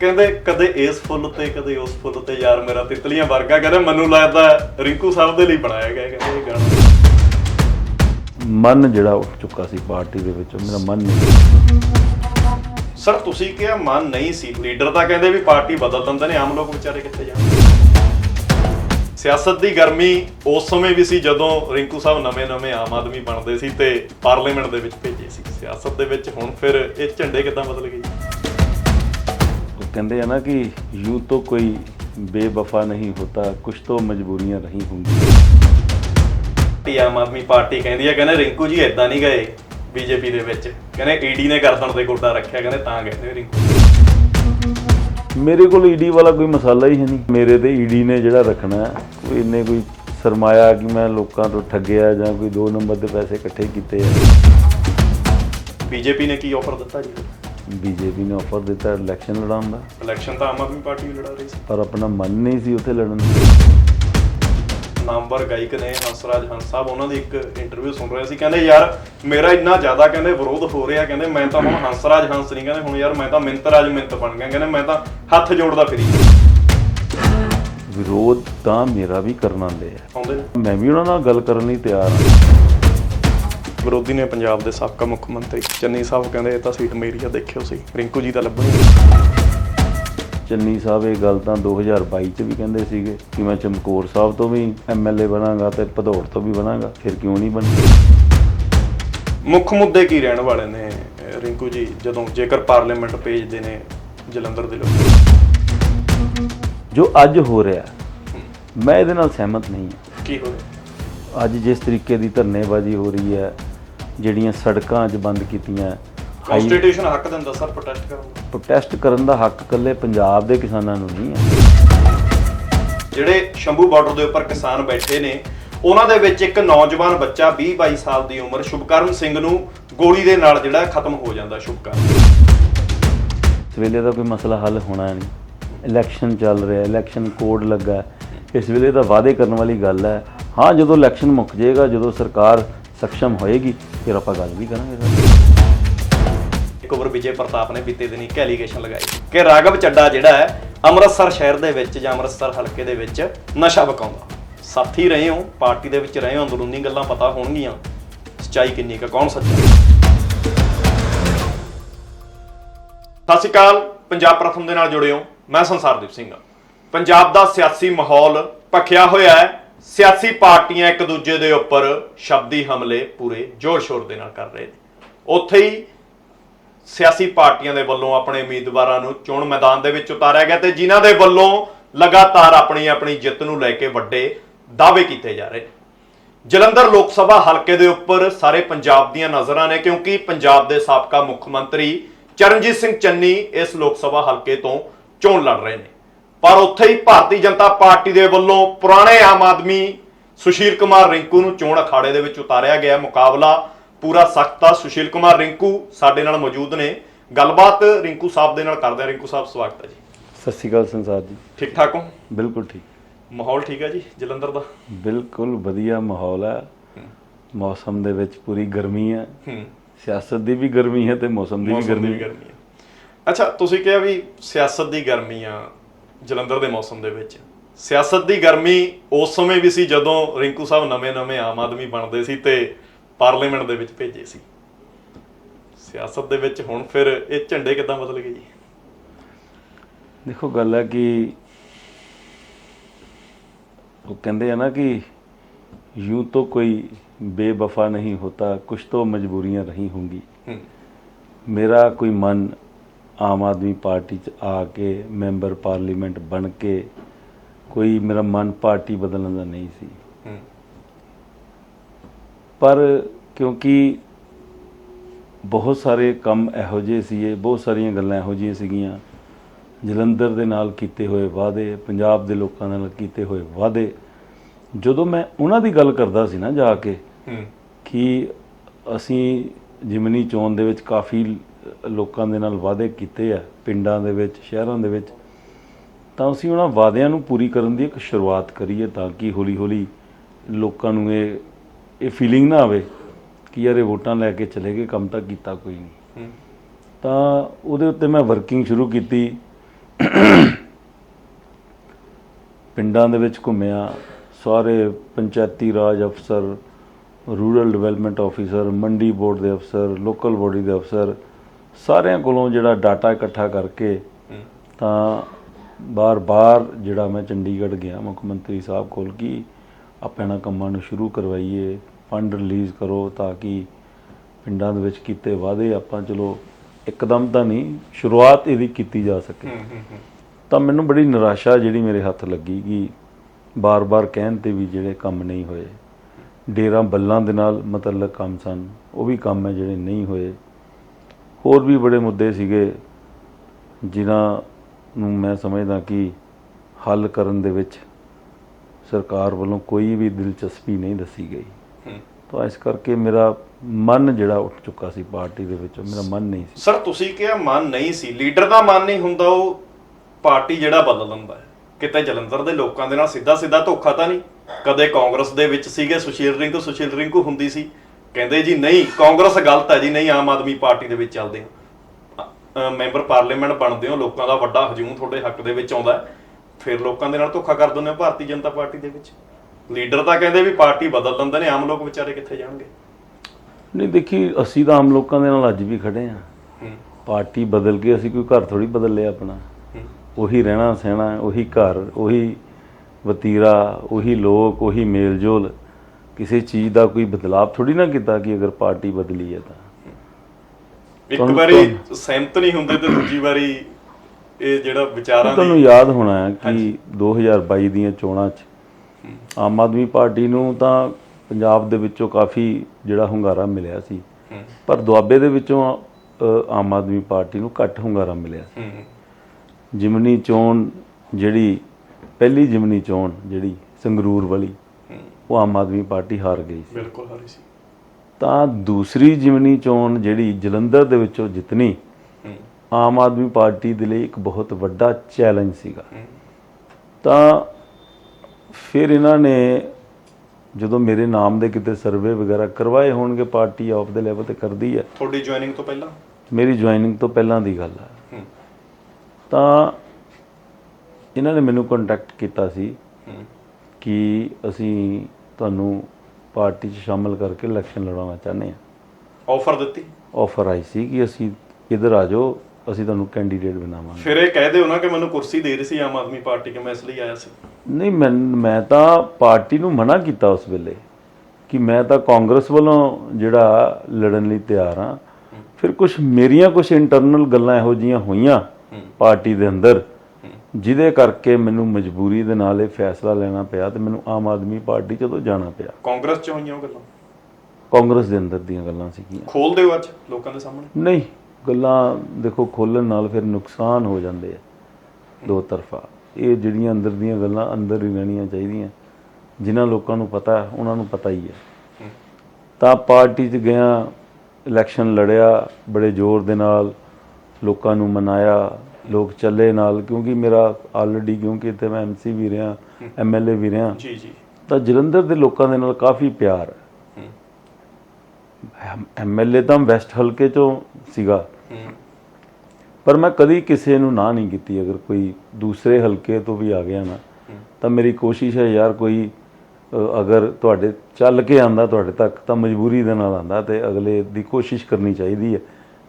ਕਹਿੰਦੇ ਕਦੇ ਇਸ ਫੁੱਲ ਤੇ ਕਦੇ ਉਸ ਫੁੱਲ ਤੇ ਯਾਰ ਮੇਰਾ ਤਿਤਲੀਆਂ ਵਰਗਾ ਕਹਿੰਦੇ ਮੈਨੂੰ ਲੱਗਦਾ ਰਿੰਕੂ ਸਾਹਿਬ ਦੇ ਲਈ ਬਣਾਇਆ ਗਿਆ ਕਹਿੰਦੇ ਇਹ ਗਾਣਾ। ਮਨ ਜਿਹੜਾ ਉੱਠ ਚੁੱਕਾ ਸੀ ਪਾਰਟੀ ਦੇ ਵਿੱਚ ਮੇਰਾ ਮਨ ਨਹੀਂ ਸਰ ਤੁਸੀਂ ਕਿਹਾ ਮਨ ਨਹੀਂ ਸੀ। ਲੀਡਰ ਤਾਂ ਕਹਿੰਦੇ ਵੀ ਪਾਰਟੀ ਬਦਲ ਦਿੰਦੇ ਨੇ ਆਮ ਲੋਕ ਵਿਚਾਰੇ ਕਿੱਥੇ ਜਾਣ? ਸਿਆਸਤ ਦੀ ਗਰਮੀ ਉਸ ਸਮੇਂ ਵੀ ਸੀ ਜਦੋਂ ਰਿੰਕੂ ਸਾਹਿਬ ਨਵੇਂ-ਨਵੇਂ ਆਮ ਆਦਮੀ ਬਣਦੇ ਸੀ ਤੇ ਪਾਰਲੀਮੈਂਟ ਦੇ ਵਿੱਚ ਭੇਜੇ ਸੀ। ਸਿਆਸਤ ਦੇ ਵਿੱਚ ਹੁਣ ਫਿਰ ਇਹ ਝੰਡੇ ਕਿੱਦਾਂ ਬਦਲ ਗਏ? ਕਹਿੰਦੇ ਆ ਨਾ ਕਿ ਯੂ ਤੋਂ ਕੋਈ ਬੇਵਫਾ ਨਹੀਂ ਹੁੰਦਾ ਕੁਝ ਤੋਂ ਮਜਬੂਰੀਆਂ ਨਹੀਂ ਹੁੰਦੀਆਂ। ਪਾਰਟੀ ਆਮ ਆਦਮੀ ਪਾਰਟੀ ਕਹਿੰਦੀ ਆ ਕਹਿੰਦੇ ਰਿੰਕੂ ਜੀ ਇਦਾਂ ਨਹੀਂ ਗਏ ਬੀਜੇਪੀ ਦੇ ਵਿੱਚ। ਕਹਿੰਦੇ ਈਡੀ ਨੇ ਗਰਦਨ ਤੇ ਗੋਡਾ ਰੱਖਿਆ ਕਹਿੰਦੇ ਤਾਂ ਕਹਿੰਦੇ ਰਿੰਕੂ। ਮੇਰੇ ਕੋਲ ਈਡੀ ਵਾਲਾ ਕੋਈ ਮਸਾਲਾ ਹੀ ਹੈ ਨਹੀਂ। ਮੇਰੇ ਤੇ ਈਡੀ ਨੇ ਜਿਹੜਾ ਰੱਖਣਾ ਕੋਈ ਇੰਨੇ ਕੋਈ ਸਰਮਾਇਆ ਕਿ ਮੈਂ ਲੋਕਾਂ ਤੋਂ ਠੱਗਿਆ ਜਾਂ ਕੋਈ ਦੋ ਨੰਬਰ ਦੇ ਪੈਸੇ ਇਕੱਠੇ ਕੀਤੇ ਆ। ਬੀਜੇਪੀ ਨੇ ਕੀ ਆਫਰ ਦਿੱਤਾ ਜੀ? ਬੀਜੇਪੀ ਨੇ ਆਫਰ ਦਿੱਤਾ ਇਲੈਕਸ਼ਨ ਲੜਾਉਣ ਦਾ। ਇਲੈਕਸ਼ਨ ਤਾਂ ਆਮ ਆਦਮੀ ਪਾਰਟੀ ਲੜਾ ਰਹੀ ਸੀ। ਪਰ ਆਪਣਾ ਮਨ ਨਹੀਂ ਸੀ ਉੱਥੇ ਲੜਨ ਦਾ। ਨਾਮਵਰ ਗਾਇਕ ਨੇ ਹੰਸਰਾਜ ਹੰਸ ਸਾਹਿਬ ਉਹਨਾਂ ਦੀ ਇੱਕ ਇੰਟਰਵਿਊ ਸੁਣ ਰਿਹਾ ਸੀ। ਕਹਿੰਦੇ ਯਾਰ ਮੇਰਾ ਇੰਨਾ ਜ਼ਿਆਦਾ ਕਹਿੰਦੇ ਵਿਰੋਧ ਹੋ ਰਿਹਾ। ਕਹਿੰਦੇ ਮੈਂ ਤਾਂ ਹੁਣ ਹੰਸਰਾਜ ਹੰਸ ਨਹੀਂ। ਕਹਿੰਦੇ ਹੁਣ ਯਾਰ ਮੈਂ ਤਾਂ ਮਿੰਤਰਾਜ ਮਿੰਤ ਬਣ ਗਿਆ। ਕਹਿੰਦੇ ਮੈਂ ਤਾਂ ਹੱਥ ਜੋੜਦਾ ਫਿਰੀ। ਵਿਰੋਧ ਤਾਂ ਮੇਰਾ ਵੀ ਕਰਨ ਨੇ। ਮੈਂ ਵੀ ਉਹਨਾਂ ਨਾਲ ਗੱਲ ਕਰਨ ਲਈ ਤਿਆਰ ਹਾਂ। ਵਿਰੋਧੀ ਨੇ ਪੰਜਾਬ ਦੇ ਸਾਬਕਾ ਮੁੱਖ ਮੰਤਰੀ ਚੰਨੀ ਸਾਹਿਬ ਕਹਿੰਦੇ ਇਹ ਤਾਂ ਸੀਟ ਮੇਰੀ ਆ ਦੇਖਿਓ ਸੀ। ਰਿੰਕੂ ਜੀ ਤਾਂ ਲੱਭਣੀ ਨਹੀਂ। ਚੰਨੀ ਸਾਹਿਬ ਇਹ ਗੱਲ ਤਾਂ 2022 ਚ ਵੀ ਕਹਿੰਦੇ ਸੀਗੇ ਕਿ ਮੈਂ ਚਮਕੌਰ ਸਾਹਿਬ ਤੋਂ ਵੀ ਐਮਐਲਏ ਬਣਾਂਗਾ ਤੇ ਭਦੌੜ ਤੋਂ ਵੀ ਬਣਾਂਗਾ ਫਿਰ ਕਿਉਂ ਨਹੀਂ ਬਣੀ? ਮੁੱਖ ਮੁੱਦੇ ਕੀ ਰਹਿਣ ਵਾਲੇ ਨੇ ਰਿੰਕੂ ਜੀ ਜਦੋਂ ਜੇਕਰ ਪਾਰਲੀਮੈਂਟ ਭੇਜਦੇ ਨੇ ਜਲੰਧਰ ਦੇ ਲੋਕ? ਜੋ ਅੱਜ ਹੋ ਰਿਹਾ ਮੈਂ ਇਹਦੇ ਨਾਲ ਸਹਿਮਤ ਨਹੀਂ ਹਾਂ। ਕੀ ਹੋ ਰਿਹਾ? ਅੱਜ ਜਿਸ ਤਰੀਕੇ ਦੀ ਧਰਨੇਬਾਜ਼ੀ ਹੋ ਰਹੀ ਹੈ ਜਿਹੜੀਆਂ ਸੜਕਾਂ ਅੱਜ ਬੰਦ ਕੀਤੀਆਂ ਕਨਸਟੀਟਿਊਸ਼ਨ ਹੱਕ ਦਿੰਦਾ ਸਰ ਪ੍ਰੋਟੈਸਟ ਕਰਨ ਦਾ। ਪ੍ਰੋਟੈਸਟ ਕਰਨ ਦਾ ਹੱਕ ਇਕੱਲੇ ਪੰਜਾਬ ਦੇ ਕਿਸਾਨਾਂ ਨੂੰ ਨਹੀਂ ਹੈ। ਜਿਹੜੇ ਸ਼ੰਭੂ ਬਾਰਡਰ ਦੇ ਉੱਪਰ ਕਿਸਾਨ ਬੈਠੇ ਨੇ ਉਹਨਾਂ ਦੇ ਵਿੱਚ ਇੱਕ ਨੌਜਵਾਨ ਬੱਚਾ 20 22 ਸਾਲ ਦੀ ਉਮਰ ਸ਼ੁਭਕਰਨ ਸਿੰਘ ਨੂੰ ਗੋਲੀ ਦੇ ਨਾਲ ਜਿਹੜਾ ਖਤਮ ਹੋ ਜਾਂਦਾ ਸ਼ੁਭਕਰਨ। ਇਸ ਵੇਲੇ ਦਾ ਕੋਈ ਮਸਲਾ ਹੱਲ ਹੋਣਾ ਨਹੀਂ। ਇਲੈਕਸ਼ਨ ਚੱਲ ਰਿਹਾ ਇਲੈਕਸ਼ਨ ਕੋਡ ਲੱਗਾ। ਹੈ। ਇਸ ਵੇਲੇ ਤਾਂ ਵਾਅਦੇ ਕਰਨ ਵਾਲੀ ਗੱਲ ਹੈ। ਹਾਂ ਜਦੋਂ ਇਲੈਕਸ਼ਨ ਮੁੱਕ ਜਾਏਗਾ ਜਦੋਂ ਸਰਕਾਰ ਸક્ષਮ ਹੋਏਗੀ ਫਿਰ ਆਪਾਂ ਗੱਲ ਵੀ ਕਰਾਂਗੇ ਸਰ ਇੱਕ ਓਵਰ ਵਿਜੇ ਪ੍ਰਤਾਪ ਨੇ ਬੀਤੇ ਦਿਨੀ ਇੱਕ ਐਲੀਗੇਸ਼ਨ ਲਗਾਈ ਕਿ ਰਾਗਵ ਚੱਡਾ ਜਿਹੜਾ ਹੈ ਅੰਮ੍ਰਿਤਸਰ ਸ਼ਹਿਰ ਦੇ ਵਿੱਚ ਜਾਂ ਅੰਮ੍ਰਿਤਸਰ ਹਲਕੇ ਦੇ ਵਿੱਚ ਨਸ਼ਾ ਵਿਕਾਉਂਦਾ ਸਾਥੀ ਰਹੇ ਹੋ ਪਾਰਟੀ ਦੇ ਵਿੱਚ ਰਹੇ ਹੋ ਅੰਦਰੂਨੀ ਗੱਲਾਂ ਪਤਾ ਹੋਣਗੀਆਂ ਸੱਚਾਈ ਕਿੰਨੀ ਕੁ ਕੌਣ ਸੱਚਾ ਸਤਿ ਸ਼੍ਰੀ ਅਕਾਲ, ਪੰਜਾਬ ਪ੍ਰਥਮ ਦੇ ਨਾਲ ਜੁੜੇ ਹੋ। ਮੈਂ ਸੰਸਾਰਦੀਪ ਸਿੰਘ। ਪੰਜਾਬ ਦਾ ਸਿਆਸੀ ਮਾਹੌਲ ਭਖਿਆ ਹੋਇਆ ਹੈ। ਸਿਆਸੀ ਪਾਰਟੀਆਂ ਇੱਕ ਦੂਜੇ ਦੇ ਉੱਪਰ ਸ਼ਬਦੀ ਹਮਲੇ ਪੂਰੇ ਜ਼ੋਰ-ਸ਼ੋਰ ਦੇ ਨਾਲ ਕਰ ਰਹੇ ਨੇ। ਉੱਥੇ ਹੀ ਸਿਆਸੀ ਪਾਰਟੀਆਂ ਦੇ ਵੱਲੋਂ ਆਪਣੇ ਉਮੀਦਵਾਰਾਂ ਨੂੰ ਚੋਣ ਮੈਦਾਨ ਦੇ ਵਿੱਚ ਉਤਾਰਿਆ ਗਿਆ ਤੇ ਜਿਨ੍ਹਾਂ ਦੇ ਵੱਲੋਂ ਲਗਾਤਾਰ ਆਪਣੀ ਆਪਣੀ ਜਿੱਤ ਨੂੰ ਲੈ ਕੇ ਵੱਡੇ ਦਾਅਵੇ ਕੀਤੇ ਜਾ ਰਹੇ ਨੇ। ਜਲੰਧਰ ਲੋਕ ਸਭਾ ਹਲਕੇ ਦੇ ਉੱਪਰ ਸਾਰੇ ਪੰਜਾਬ ਦੀਆਂ ਨਜ਼ਰਾਂ ਨੇ, ਕਿਉਂਕਿ ਪੰਜਾਬ ਦੇ ਸਾਬਕਾ ਮੁੱਖ ਮੰਤਰੀ ਚਰਨਜੀਤ ਸਿੰਘ ਚੰਨੀ ਇਸ ਲੋਕ ਸਭਾ ਹਲਕੇ ਤੋਂ ਚੋਣ ਲੜ ਰਹੇ ਨੇ। ਪਰ ਉੱਥੇ ਹੀ ਭਾਰਤੀ ਜਨਤਾ ਪਾਰਟੀ ਦੇ ਵੱਲੋਂ ਪੁਰਾਣੇ ਆਮ ਆਦਮੀ ਸੁਸ਼ੀਲ ਕੁਮਾਰ ਰਿੰਕੂ ਨੂੰ ਚੋਣ ਅਖਾੜੇ ਦੇ ਵਿੱਚ ਉਤਾਰਿਆ ਗਿਆ ਮੁਕਾਬਲਾ। ਪੂਰਾ ਸਖਤ ਆ ਸੁਸ਼ੀਲ ਕੁਮਾਰ ਰਿੰਕੂ ਸਾਡੇ ਨਾਲ ਮੌਜੂਦ ਨੇ। ਗੱਲਬਾਤ ਰਿੰਕੂ ਸਾਹਿਬ ਦੇ ਨਾਲ ਕਰਦੇ ਆ ਰਿੰਕੂ ਸਾਹਿਬ ਸਵਾਗਤ ਹੈ ਜੀ। ਸਤਿ ਸ਼੍ਰੀ ਅਕਾਲ ਸੰਸਾਰ ਜੀ। ਠੀਕ ਠਾਕ ਹੋ? ਬਿਲਕੁਲ ਠੀਕ। ਮਾਹੌਲ ਠੀਕ ਹੈ ਜੀ ਜਲੰਧਰ ਦਾ? ਬਿਲਕੁਲ ਵਧੀਆ ਮਾਹੌਲ ਹੈ। ਮੌਸਮ ਦੇ ਵਿੱਚ ਪੂਰੀ ਗਰਮੀ ਹੈ। ਸਿਆਸਤ ਦੀ ਵੀ ਗਰਮੀ ਹੈ ਤੇ ਮੌਸਮ ਦੀ ਵੀ ਗਰਮੀ ਹੈ। ਅੱਛਾ ਤੁਸੀਂ ਕਿਹਾ ਵੀ ਸਿਆਸਤ ਦੀ ਗਰਮੀ ਆ। ਜਲੰਧਰ ਦੇ ਮੌਸਮ ਦੇ ਵਿੱਚ ਸਿਆਸਤ ਦੀ ਗਰਮੀ ਉਸ ਸਮੇਂ ਵੀ ਸੀ ਜਦੋਂ ਰਿੰਕੂ ਸਾਹਿਬ ਨਵੇਂ-ਨਵੇਂ ਆਮ ਆਦਮੀ ਬਣਦੇ ਸੀ ਤੇ ਪਾਰਲੀਮੈਂਟ ਦੇ ਵਿੱਚ ਭੇਜੇ ਸੀ ਸਿਆਸਤ ਦੇ ਵਿੱਚ ਹੁਣ ਫਿਰ ਇਹ ਝੰਡੇ ਕਿੱਦਾਂ ਬਦਲ ਗਏ ਜੀ ਦੇਖੋ ਗੱਲ ਹੈ ਕਿ ਉਹ ਕਹਿੰਦੇ ਆ ਨਾ ਕਿ यूं तो कोई बेवफा नहीं होता कुछ तो मजबूरियां रही होंगी ਹੂੰ ਮੇਰਾ ਕੋਈ ਮਨ ਆਮ ਆਦਮੀ ਪਾਰਟੀ ਚ ਆ ਕੇ ਮੈਂਬਰ ਪਾਰਲੀਮੈਂਟ ਬਣ ਕੇ ਕੋਈ ਮੇਰਾ ਮਨ ਪਾਰਟੀ ਬਦਲਣ ਦਾ ਨਹੀਂ ਸੀ। ਪਰ ਕਿਉਂਕਿ ਬਹੁਤ ਸਾਰੇ ਕੰਮ ਇਹੋ ਜਿਹੇ ਸੀਗੇ ਬਹੁਤ ਸਾਰੀਆਂ ਗੱਲਾਂ ਇਹੋ ਜਿਹੀਆਂ ਸੀਗੀਆਂ। ਜਲੰਧਰ ਦੇ ਨਾਲ ਕੀਤੇ ਹੋਏ ਵਾਅਦੇ ਪੰਜਾਬ ਦੇ ਲੋਕਾਂ ਨਾਲ ਕੀਤੇ ਹੋਏ ਵਾਅਦੇ। ਜਦੋਂ ਮੈਂ ਉਹਨਾਂ ਦੀ ਗੱਲ ਕਰਦਾ ਸੀ ਨਾ ਜਾ ਕੇ ਕਿ ਅਸੀਂ ਜਿਮਨੀ ਚੋਣ ਦੇ ਵਿੱਚ ਕਾਫੀ ਲੋਕਾਂ ਦੇ ਨਾਲ ਵਾਅਦੇ ਕੀਤੇ ਆ ਪਿੰਡਾਂ ਦੇ ਵਿੱਚ ਸ਼ਹਿਰਾਂ ਦੇ ਵਿੱਚ ਤਾਂ ਅਸੀਂ ਉਹਨਾਂ ਵਾਅਦਿਆਂ ਨੂੰ ਪੂਰੀ ਕਰਨ ਦੀ ਇੱਕ ਸ਼ੁਰੂਆਤ ਕਰੀਏ ਤਾਂ ਕਿ ਹੌਲੀ-ਹੌਲੀ ਲੋਕਾਂ ਨੂੰ ਇਹ ਇਹ ਫੀਲਿੰਗ ਨਾ ਆਵੇ ਕਿ ਯਾਰ ਇਹ ਵੋਟਾਂ ਲੈ ਕੇ ਚਲੇ ਗਏ ਕੰਮ ਤਾਂ ਕੀਤਾ ਕੋਈ ਨਹੀਂ। ਤਾਂ ਉਹਦੇ ਉੱਤੇ ਮੈਂ ਵਰਕਿੰਗ ਸ਼ੁਰੂ ਕੀਤੀ। ਪਿੰਡਾਂ ਦੇ ਵਿੱਚ ਘੁੰਮਿਆ ਸਾਰੇ ਪੰਚਾਇਤੀ ਰਾਜ ਅਫਸਰ rural development officer mandi board ਦੇ ਅਫਸਰ ਲੋਕਲ ਬੋਡੀ ਦੇ ਅਫਸਰ ਸਾਰਿਆਂ ਕੋਲੋਂ ਜਿਹੜਾ ਡਾਟਾ ਇਕੱਠਾ ਕਰਕੇ ਤਾਂ ਬਾਰ-ਬਾਰ ਜਿਹੜਾ ਮੈਂ ਚੰਡੀਗੜ੍ਹ ਗਿਆ ਮੁੱਖ ਮੰਤਰੀ ਸਾਹਿਬ ਕੋਲ ਕਿ ਆਪਣਾ ਕੰਮਾਂ ਨੂੰ ਸ਼ੁਰੂ ਕਰਵਾਈਏ ਫੰਡ ਰਿਲੀਜ਼ ਕਰੋ ਤਾਂ ਕਿ ਪਿੰਡਾਂ ਦੇ ਵਿੱਚ ਕੀਤੇ ਵਾਅਦੇ ਆਪਾਂ ਚਲੋ ਇੱਕਦਮ ਤਾਂ ਨਹੀਂ ਸ਼ੁਰੂਆਤ ਇਹਦੀ ਕੀਤੀ ਜਾ ਸਕੇ। ਤਾਂ ਮੈਨੂੰ ਬੜੀ ਨਿਰਾਸ਼ਾ ਜਿਹੜੀ ਮੇਰੇ ਹੱਥ ਲੱਗੀ ਕਿ ਬਾਰ-ਬਾਰ ਕਹਿਣ ਤੇ ਵੀ ਜਿਹੜੇ ਕੰਮ ਨਹੀਂ ਹੋਏ ਡੇਰਾ ਬੱਲਾਂ ਦੇ ਨਾਲ ਮਤਲਬ ਕੰਮ ਸਨ ਉਹ ਵੀ ਕੰਮ ਹੈ ਜਿਹੜੇ ਨਹੀਂ ਹੋਏ। ਹੋਰ ਵੀ ਬੜੇ ਮੁੱਦੇ ਸੀਗੇ ਜਿਨ੍ਹਾਂ ਨੂੰ ਮੈਂ ਸਮਝਦਾ ਕਿ ਹੱਲ ਕਰਨ ਦੇ ਵਿੱਚ ਸਰਕਾਰ ਵੱਲੋਂ ਕੋਈ ਵੀ ਦਿਲਚਸਪੀ ਨਹੀਂ ਦੱਸੀ ਗਈ। ਤਾਂ ਇਸ ਕਰਕੇ ਮੇਰਾ ਮਨ ਜਿਹੜਾ ਉੱਠ ਚੁੱਕਾ ਸੀ ਪਾਰਟੀ ਦੇ ਵਿੱਚੋਂ ਮੇਰਾ ਮਨ ਨਹੀਂ ਸੀ। ਸਰ ਤੁਸੀਂ ਕਿਹਾ ਮਨ ਨਹੀਂ ਸੀ। ਲੀਡਰ ਦਾ ਮਨ ਨਹੀਂ ਹੁੰਦਾ ਉਹ ਪਾਰਟੀ ਜਿਹੜਾ ਬਦਲ ਦਿੰਦਾ ਹੈ। ਕਿਤੇ ਜਲੰਧਰ ਦੇ ਲੋਕਾਂ ਦੇ ਨਾਲ ਸਿੱਧਾ ਸਿੱਧਾ ਧੋਖਾ ਤਾਂ ਨਹੀਂ? ਕਦੇ ਕਾਂਗਰਸ ਦੇ ਵਿੱਚ ਸੀਗੇ ਸੁਸ਼ੀਲ ਰਿੰਕੂ ਸੁਸ਼ੀਲ ਰਿੰਕੂ ਹੁੰਦੀ ਸੀ। ਕਹਿੰਦੇ ਜੀ ਨਹੀਂ ਕਾਂਗਰਸ ਗਲਤ ਹੈ ਜੀ ਨਹੀਂ ਆਮ ਆਦਮੀ ਪਾਰਟੀ ਦੇ ਵਿੱਚ ਚੱਲਦੇ ਹੋ ਅ- ਮੈਂਬਰ ਪਾਰਲੀਮੈਂਟ ਬਣਦੇ ਹੋ ਲੋਕਾਂ ਦਾ ਵੱਡਾ ਹਜੂਮ ਤੁਹਾਡੇ ਹੱਕ ਦੇ ਵਿੱਚ ਆਉਂਦਾ ਹੈ। ਫਿਰ ਲੋਕਾਂ ਦੇ ਨਾਲ ਧੋਖਾ ਕਰ ਦਿੰਦੇ ਹੋ ਭਾਰਤੀ ਜਨਤਾ ਪਾਰਟੀ ਦੇ ਵਿੱਚ। ਲੀਡਰ ਤਾਂ ਕਹਿੰਦੇ ਵੀ ਪਾਰਟੀ ਬਦਲ ਦਿੰਦੇ ਨੇ ਆਮ ਲੋਕ ਵਿਚਾਰੇ ਕਿੱਥੇ ਜਾਣਗੇ? ਨਹੀਂ ਦੇਖੀ ਅਸੀਂ ਤਾਂ ਆਮ ਲੋਕਾਂ ਦੇ ਨਾਲ ਅੱਜ ਵੀ ਖੜੇ ਹੂੰ। ਪਾਰਟੀ ਬਦਲ ਕੇ ਅਸੀਂ ਕੋਈ ਘਰ ਥੋੜੀ ਬਦਲ ਲਿਆ ਆਪਣਾ। ਹੂੰ। ਉਹੀ ਰਹਿਣਾ ਸਹਿਣਾ ਉਹੀ ਘਰ ਉਹੀ ਵਤੀਰਾ ਉਹੀ ਲੋਕ ਉਹੀ ਮੇਲਜੋਲ। ਕਿਸੇ ਚੀਜ਼ ਦਾ ਕੋਈ ਬਦਲਾਅ ਥੋੜੀ ਨਾ ਕੀਤਾ ਕਿ ਅਗਰ ਪਾਰਟੀ ਬਦਲੀ ਹੈ ਤਾਂ। ਇੱਕ ਤੁਹਾਨੂੰ- ਵਾਰੀ ਸਹਿਮਤ ਨਹੀਂ ਹੁੰਦੇ ਤੇ ਦੂਜੀ ਵਾਰੀ ਇਹ ਜਿਹੜਾ ਵਿਚਾਰਾਂ ਤੁਹਾਨੂੰ ਦੀ ਯਾਦ ਹੋਣਾ ਹੈ ਕਿ 2022 ਦੀਆਂ ਚੋਣਾਂ 'ਚ ਆਮ ਆਦਮੀ ਪਾਰਟੀ ਨੂੰ ਤਾਂ ਪੰਜਾਬ ਦੇ ਵਿੱਚੋਂ ਕਾਫੀ ਜਿਹੜਾ ਹੁੰਗਾਰਾ ਮਿਲਿਆ ਸੀ। ਹੂੰ, ਪਰ ਦੁਆਬੇ ਦੇ ਵਿੱਚੋਂ ਅ, ਆਮ ਆਦਮੀ ਪਾਰਟੀ ਨੂੰ ਘੱਟ ਹੁੰਗਾਰਾ ਮਿਲਿਆ ਸੀ। ਹੂੰ, ਜਿਮਨੀ ਚੋਣ ਜਿਹੜੀ ਪਹਿਲੀ ਜਿਮਨੀ ਚੋਣ ਜਿਹੜੀ ਸੰਗਰੂਰ ਵਾਲੀ ਉਹ ਆਮ ਆਦਮੀ ਪਾਰਟੀ ਹਾਰ ਗਈ ਸੀ। ਬਿਲਕੁਲ ਹਰੀ ਸੀ। ਤਾਂ ਦੂਸਰੀ ਜਿਮਨੀ ਚੋਣ ਜਿਹੜੀ ਜਲੰਧਰ ਦੇ ਵਿੱਚੋਂ ਜਿੱਤਣੀ ਆਮ ਆਦਮੀ ਪਾਰਟੀ ਦੇ ਲਈ ਇੱਕ ਬਹੁਤ ਵੱਡਾ ਚੈਲੰਜ ਸੀਗਾ। ਤਾਂ ਫਿਰ ਇਹਨਾਂ ਨੇ ਜਦੋਂ ਮੇਰੇ ਨਾਮ ਦੇ ਕਿਤੇ ਸਰਵੇ ਵਗੈਰਾ ਕਰਵਾਏ ਹੋਣਗੇ ਪਾਰਟੀ ਆਫ ਦੇ ਲੈਵਲ ਤੇ ਕਰਦੀ ਹੈ। ਤੁਹਾਡੀ ਜੁਆਇਨਿੰਗ ਤੋਂ ਪਹਿਲਾਂ? ਮੇਰੀ ਜੁਆਇਨਿੰਗ ਤੋਂ ਪਹਿਲਾਂ ਦੀ ਗੱਲ ਹੈ। ਤਾਂ ਇਹਨਾਂ ਨੇ ਮੈਨੂੰ ਕੰਟੈਕਟ ਕੀਤਾ ਸੀ ਕਿ ਅਸੀਂ ਤੁਹਾਨੂੰ ਪਾਰਟੀ 'ਚ ਸ਼ਾਮਲ ਕਰਕੇ ਇਲੈਕਸ਼ਨ ਲੜਾਉਣਾ ਚਾਹੁੰਦੇ ਹਾਂ। ਆਫਰ ਦਿੱਤੀ? ਆਫਰ ਆਈ ਸੀ ਕਿ ਅਸੀਂ ਇੱਧਰ ਆ ਜਾਓ ਅਸੀਂ ਤੁਹਾਨੂੰ ਕੈਂਡੀਡੇਟ ਬਣਾਵਾਂਗੇ। ਫਿਰ ਇਹ ਕਹਿ ਦਿਓ ਨਾ ਕਿ ਮੈਨੂੰ ਕੁਰਸੀ ਦੇ ਰਹੀ ਸੀ ਆਮ ਆਦਮੀ ਪਾਰਟੀ ਕਿ ਮੈਂ ਇਸ ਲਈ ਆਇਆ ਸੀ। ਨਹੀਂ ਮੈਂ ਮੈਂ ਤਾਂ ਪਾਰਟੀ ਨੂੰ ਮਨਾ ਕੀਤਾ ਉਸ ਵੇਲੇ ਕਿ ਮੈਂ ਤਾਂ ਕਾਂਗਰਸ ਵੱਲੋਂ ਜਿਹੜਾ ਲੜਨ ਲਈ ਤਿਆਰ ਹਾਂ। ਫਿਰ ਕੁਝ ਮੇਰੀਆਂ ਕੁਝ ਇੰਟਰਨਲ ਗੱਲਾਂ ਇਹੋ ਜੀਆਂ ਹੋਈਆਂ ਪਾਰਟੀ ਦੇ ਅੰਦਰ। ਜਿਹਦੇ ਕਰਕੇ ਮੈਨੂੰ ਮਜਬੂਰੀ ਦੇ ਨਾਲ ਇਹ ਫੈਸਲਾ ਲੈਣਾ ਪਿਆ ਤੇ ਮੈਨੂੰ ਆਮ ਆਦਮੀ ਪਾਰਟੀ ਜਦੋਂ ਜਾਣਾ ਪਿਆ। ਕਾਂਗਰਸ ਚ ਹੋਈਆਂ ਉਹ ਗੱਲਾਂ? ਕਾਂਗਰਸ ਦੇ ਅੰਦਰ ਦੀਆਂ ਗੱਲਾਂ ਸੀਗੀਆਂ। ਖੋਲ ਦਿਓ ਅੱਜ ਲੋਕਾਂ ਦੇ ਸਾਹਮਣੇ? ਨਹੀਂ ਗੱਲਾਂ ਦੇਖੋ ਖੋਲਣ ਨਾਲ ਫਿਰ ਨੁਕਸਾਨ ਹੋ ਜਾਂਦੇ ਆ ਦੋ ਤਰਫਾ। ਇਹ ਜਿਹੜੀਆਂ ਅੰਦਰ ਦੀਆਂ ਗੱਲਾਂ ਅੰਦਰ ਹੀ ਰਹਿਣੀਆਂ ਚਾਹੀਦੀਆਂ। ਜਿਨ੍ਹਾਂ ਲੋਕਾਂ ਨੂੰ ਪਤਾ ਹੈ, ਉਹਨਾਂ ਨੂੰ ਪਤਾ ਹੈ ਹੂੰ, ਤਾਂ ਪਾਰਟੀ 'ਚ ਗਿਆ ਇਲੈਕਸ਼ਨ ਲੜਿਆ ਬੜੇ ਜ਼ੋਰ ਦੇ ਨਾਲ ਲੋਕਾਂ ਨੂੰ ਮਨਾਇਆ ਲੋਕ ਚੱਲੇ ਨਾਲ ਕਿਉਂਕਿ ਮੇਰਾ ਆਲਰੇਡੀ ਕਿਉਂਕਿ ਇੱਥੇ ਮੈਂ ਐਮਸੀ ਵੀ ਰਿਹਾ ਐਮਐਲਏ ਵੀ ਰਿਹਾ। ਜੀ ਜੀ। ਤਾਂ ਜਲੰਧਰ ਦੇ ਲੋਕਾਂ ਦੇ ਨਾਲ ਕਾਫੀ ਪਿਆਰ। ਹੈ। ਐਮਐਲਏ ਤਾਂ ਵੈਸਟ ਹਲਕੇ 'ਚੋਂ ਸੀਗਾ। ਪਰ ਮੈਂ ਕਦੀ ਕਿਸੇ ਨੂੰ ਨਾ ਨਹੀਂ ਕੀਤੀ ਅਗਰ ਕੋਈ ਦੂਸਰੇ ਹਲਕੇ ਤੋਂ ਵੀ ਆ ਗਿਆ ਨਾ ਤਾਂ ਮੇਰੀ ਕੋਸ਼ਿਸ਼ ਹੈ ਯਾਰ ਕੋਈ ਅਗਰ ਤੁਹਾਡੇ ਚੱਲ ਕੇ ਆਂਦਾ ਤੁਹਾਡੇ ਤੱਕ ਤਾਂ ਮਜਬੂਰੀ ਦੇ ਨਾਲ ਆਂਦਾ ਤੇ ਅਗਲੇ ਦੀ ਕੋਸ਼ਿਸ਼ ਕਰਨੀ ਚਾਹੀਦੀ ਹੈ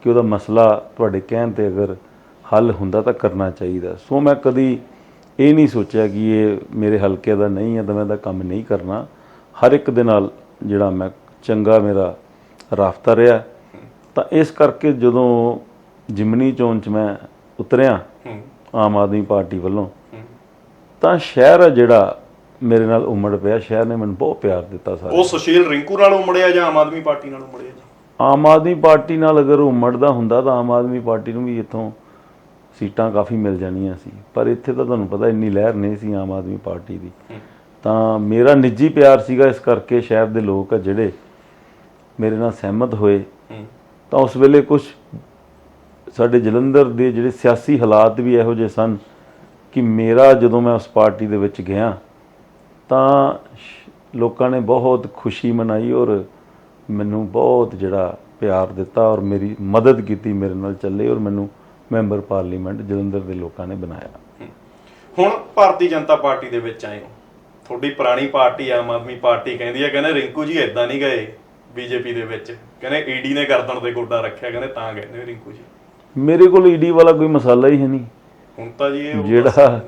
ਕਿ ਉਹਦਾ ਮਸਲਾ ਤੁਹਾਡੇ ਕਹਿਣ ਤੇ ਅਗਰ ਹੱਲ ਹੁੰਦਾ ਤਾਂ ਕਰਨਾ ਚਾਹੀਦਾ। ਸੋ ਮੈਂ ਕਦੀ ਇਹ ਨਹੀਂ ਸੋਚਿਆ ਕਿ ਇਹ ਮੇਰੇ ਹਲਕੇ ਦਾ ਨਹੀਂ ਹੈ ਤਾਂ ਮੈਂ ਇਹਦਾ ਕੰਮ ਨਹੀਂ ਕਰਨਾ। ਹਰ ਇੱਕ ਦੇ ਨਾਲ ਜਿਹੜਾ ਮੈਂ ਚੰਗਾ ਮੇਰਾ ਰਾਫਤਾ ਰਿਹਾ। ਤਾਂ ਇਸ ਕਰਕੇ ਜਦੋਂ ਜਿਮਨੀ ਚੋਣ ਚ ਮੈਂ ਉਤਰਿਆ ਆਮ ਆਦਮੀ ਪਾਰਟੀ ਵੱਲੋਂ। ਤਾਂ ਸ਼ਹਿਰ ਆ ਜਿਹੜਾ ਮੇਰੇ ਨਾਲ ਉਮੜ ਪਿਆ ਸ਼ਹਿਰ ਨੇ ਮੈਨੂੰ ਬਹੁਤ ਪਿਆਰ ਦਿੱਤਾ ਸਾਰਾ ਉਹ ਸੁਸ਼ੀਲ ਰਿੰਕੂ ਨਾਲ ਉਮੜਿਆ ਜਾਂ ਆਮ ਆਦਮੀ ਪਾਰਟੀ ਨਾਲ ਉਮੜਿਆ? ਜੀ ਆਮ ਆਦਮੀ ਪਾਰਟੀ ਨਾਲ ਅਗਰ ਉਮੜਦਾ ਹੁੰਦਾ ਤਾਂ ਆਮ ਆਦਮੀ ਪਾਰਟੀ ਨੂੰ ਵੀ ਇੱਥੋਂ ਸੀਟਾਂ ਕਾਫੀ ਮਿਲ ਜਾਣੀਆਂ ਸੀ। ਪਰ ਇੱਥੇ ਤਾਂ ਤੁਹਾਨੂੰ ਪਤਾ ਇੰਨੀ ਲਹਿਰ ਨਹੀਂ ਸੀ ਆਮ ਆਦਮੀ ਪਾਰਟੀ ਦੀ। ਤਾਂ ਮੇਰਾ ਨਿੱਜੀ ਪਿਆਰ ਸੀਗਾ ਇਸ ਕਰਕੇ ਸ਼ਹਿਰ ਦੇ ਲੋਕ ਆ ਜਿਹੜੇ ਮੇਰੇ ਨਾਲ ਸਹਿਮਤ ਹੋਏ। ਤਾਂ ਉਸ ਵੇਲੇ ਕੁਝ ਸਾਡੇ ਜਲੰਧਰ ਦੇ ਜਿਹੜੇ ਸਿਆਸੀ ਹਾਲਾਤ ਵੀ ਇਹੋ ਜਿਹੇ ਸਨ ਕਿ ਮੇਰਾ ਜਦੋਂ ਮੈਂ ਉਸ ਪਾਰਟੀ ਦੇ ਵਿੱਚ ਗਿਆ, ਤਾਂ ਸ਼- ਲੋਕਾਂ ਨੇ ਬਹੁਤ ਖੁਸ਼ੀ ਮਨਾਈ ਔਰ ਮੈਨੂੰ ਬਹੁਤ ਜਿਹੜਾ ਪਿਆਰ ਦਿੱਤਾ ਔਰ ਮੇਰੀ ਮਦਦ ਕੀਤੀ ਮੇਰੇ ਨਾਲ ਚੱਲੇ ਔਰ ਮੈਨੂੰ ਮੈਂਬਰ ਪਾਰਲੀਮੈਂਟ ਜਲੰਧਰ ਦੇ ਲੋਕਾਂ ਨੇ ਬਣਾਇਆ। ਹੁਣ ਭਾਰਤੀ ਜਨਤਾ ਪਾਰਟੀ ਦੇ ਵਿੱਚ ਆਏ ਹੋ। ਤੁਹਾਡੀ ਪੁਰਾਣੀ ਪਾਰਟੀ ਆਮ ਆਦਮੀ ਪਾਰਟੀ ਕਹਿੰਦੀ ਹੈ ਕਹਿੰਦੇ ਰਿੰਕੂ ਜੀ ਇਦਾਂ ਨਹੀਂ ਗਏ ਬੀਜੇਪੀ ਦੇ ਵਿੱਚ। ਕਹਿੰਦੇ ਈਡੀ ਨੇ ਗਰਦਨ ਤੇ ਗੋਡਾ ਰੱਖਿਆ ਕਹਿੰਦੇ ਤਾਂ ਗਏ ਨੇ ਰਿੰਕੂ ਜੀ। ਮੇਰੇ ਕੋਲ ਈਡੀ ਵਾਲਾ ਕੋਈ ਮਸਾਲਾ ਹੀ ਹੈ ਨਹੀਂ। ਹੁਣ ਤਾਂ ਜੀ ਜਿਹੜਾ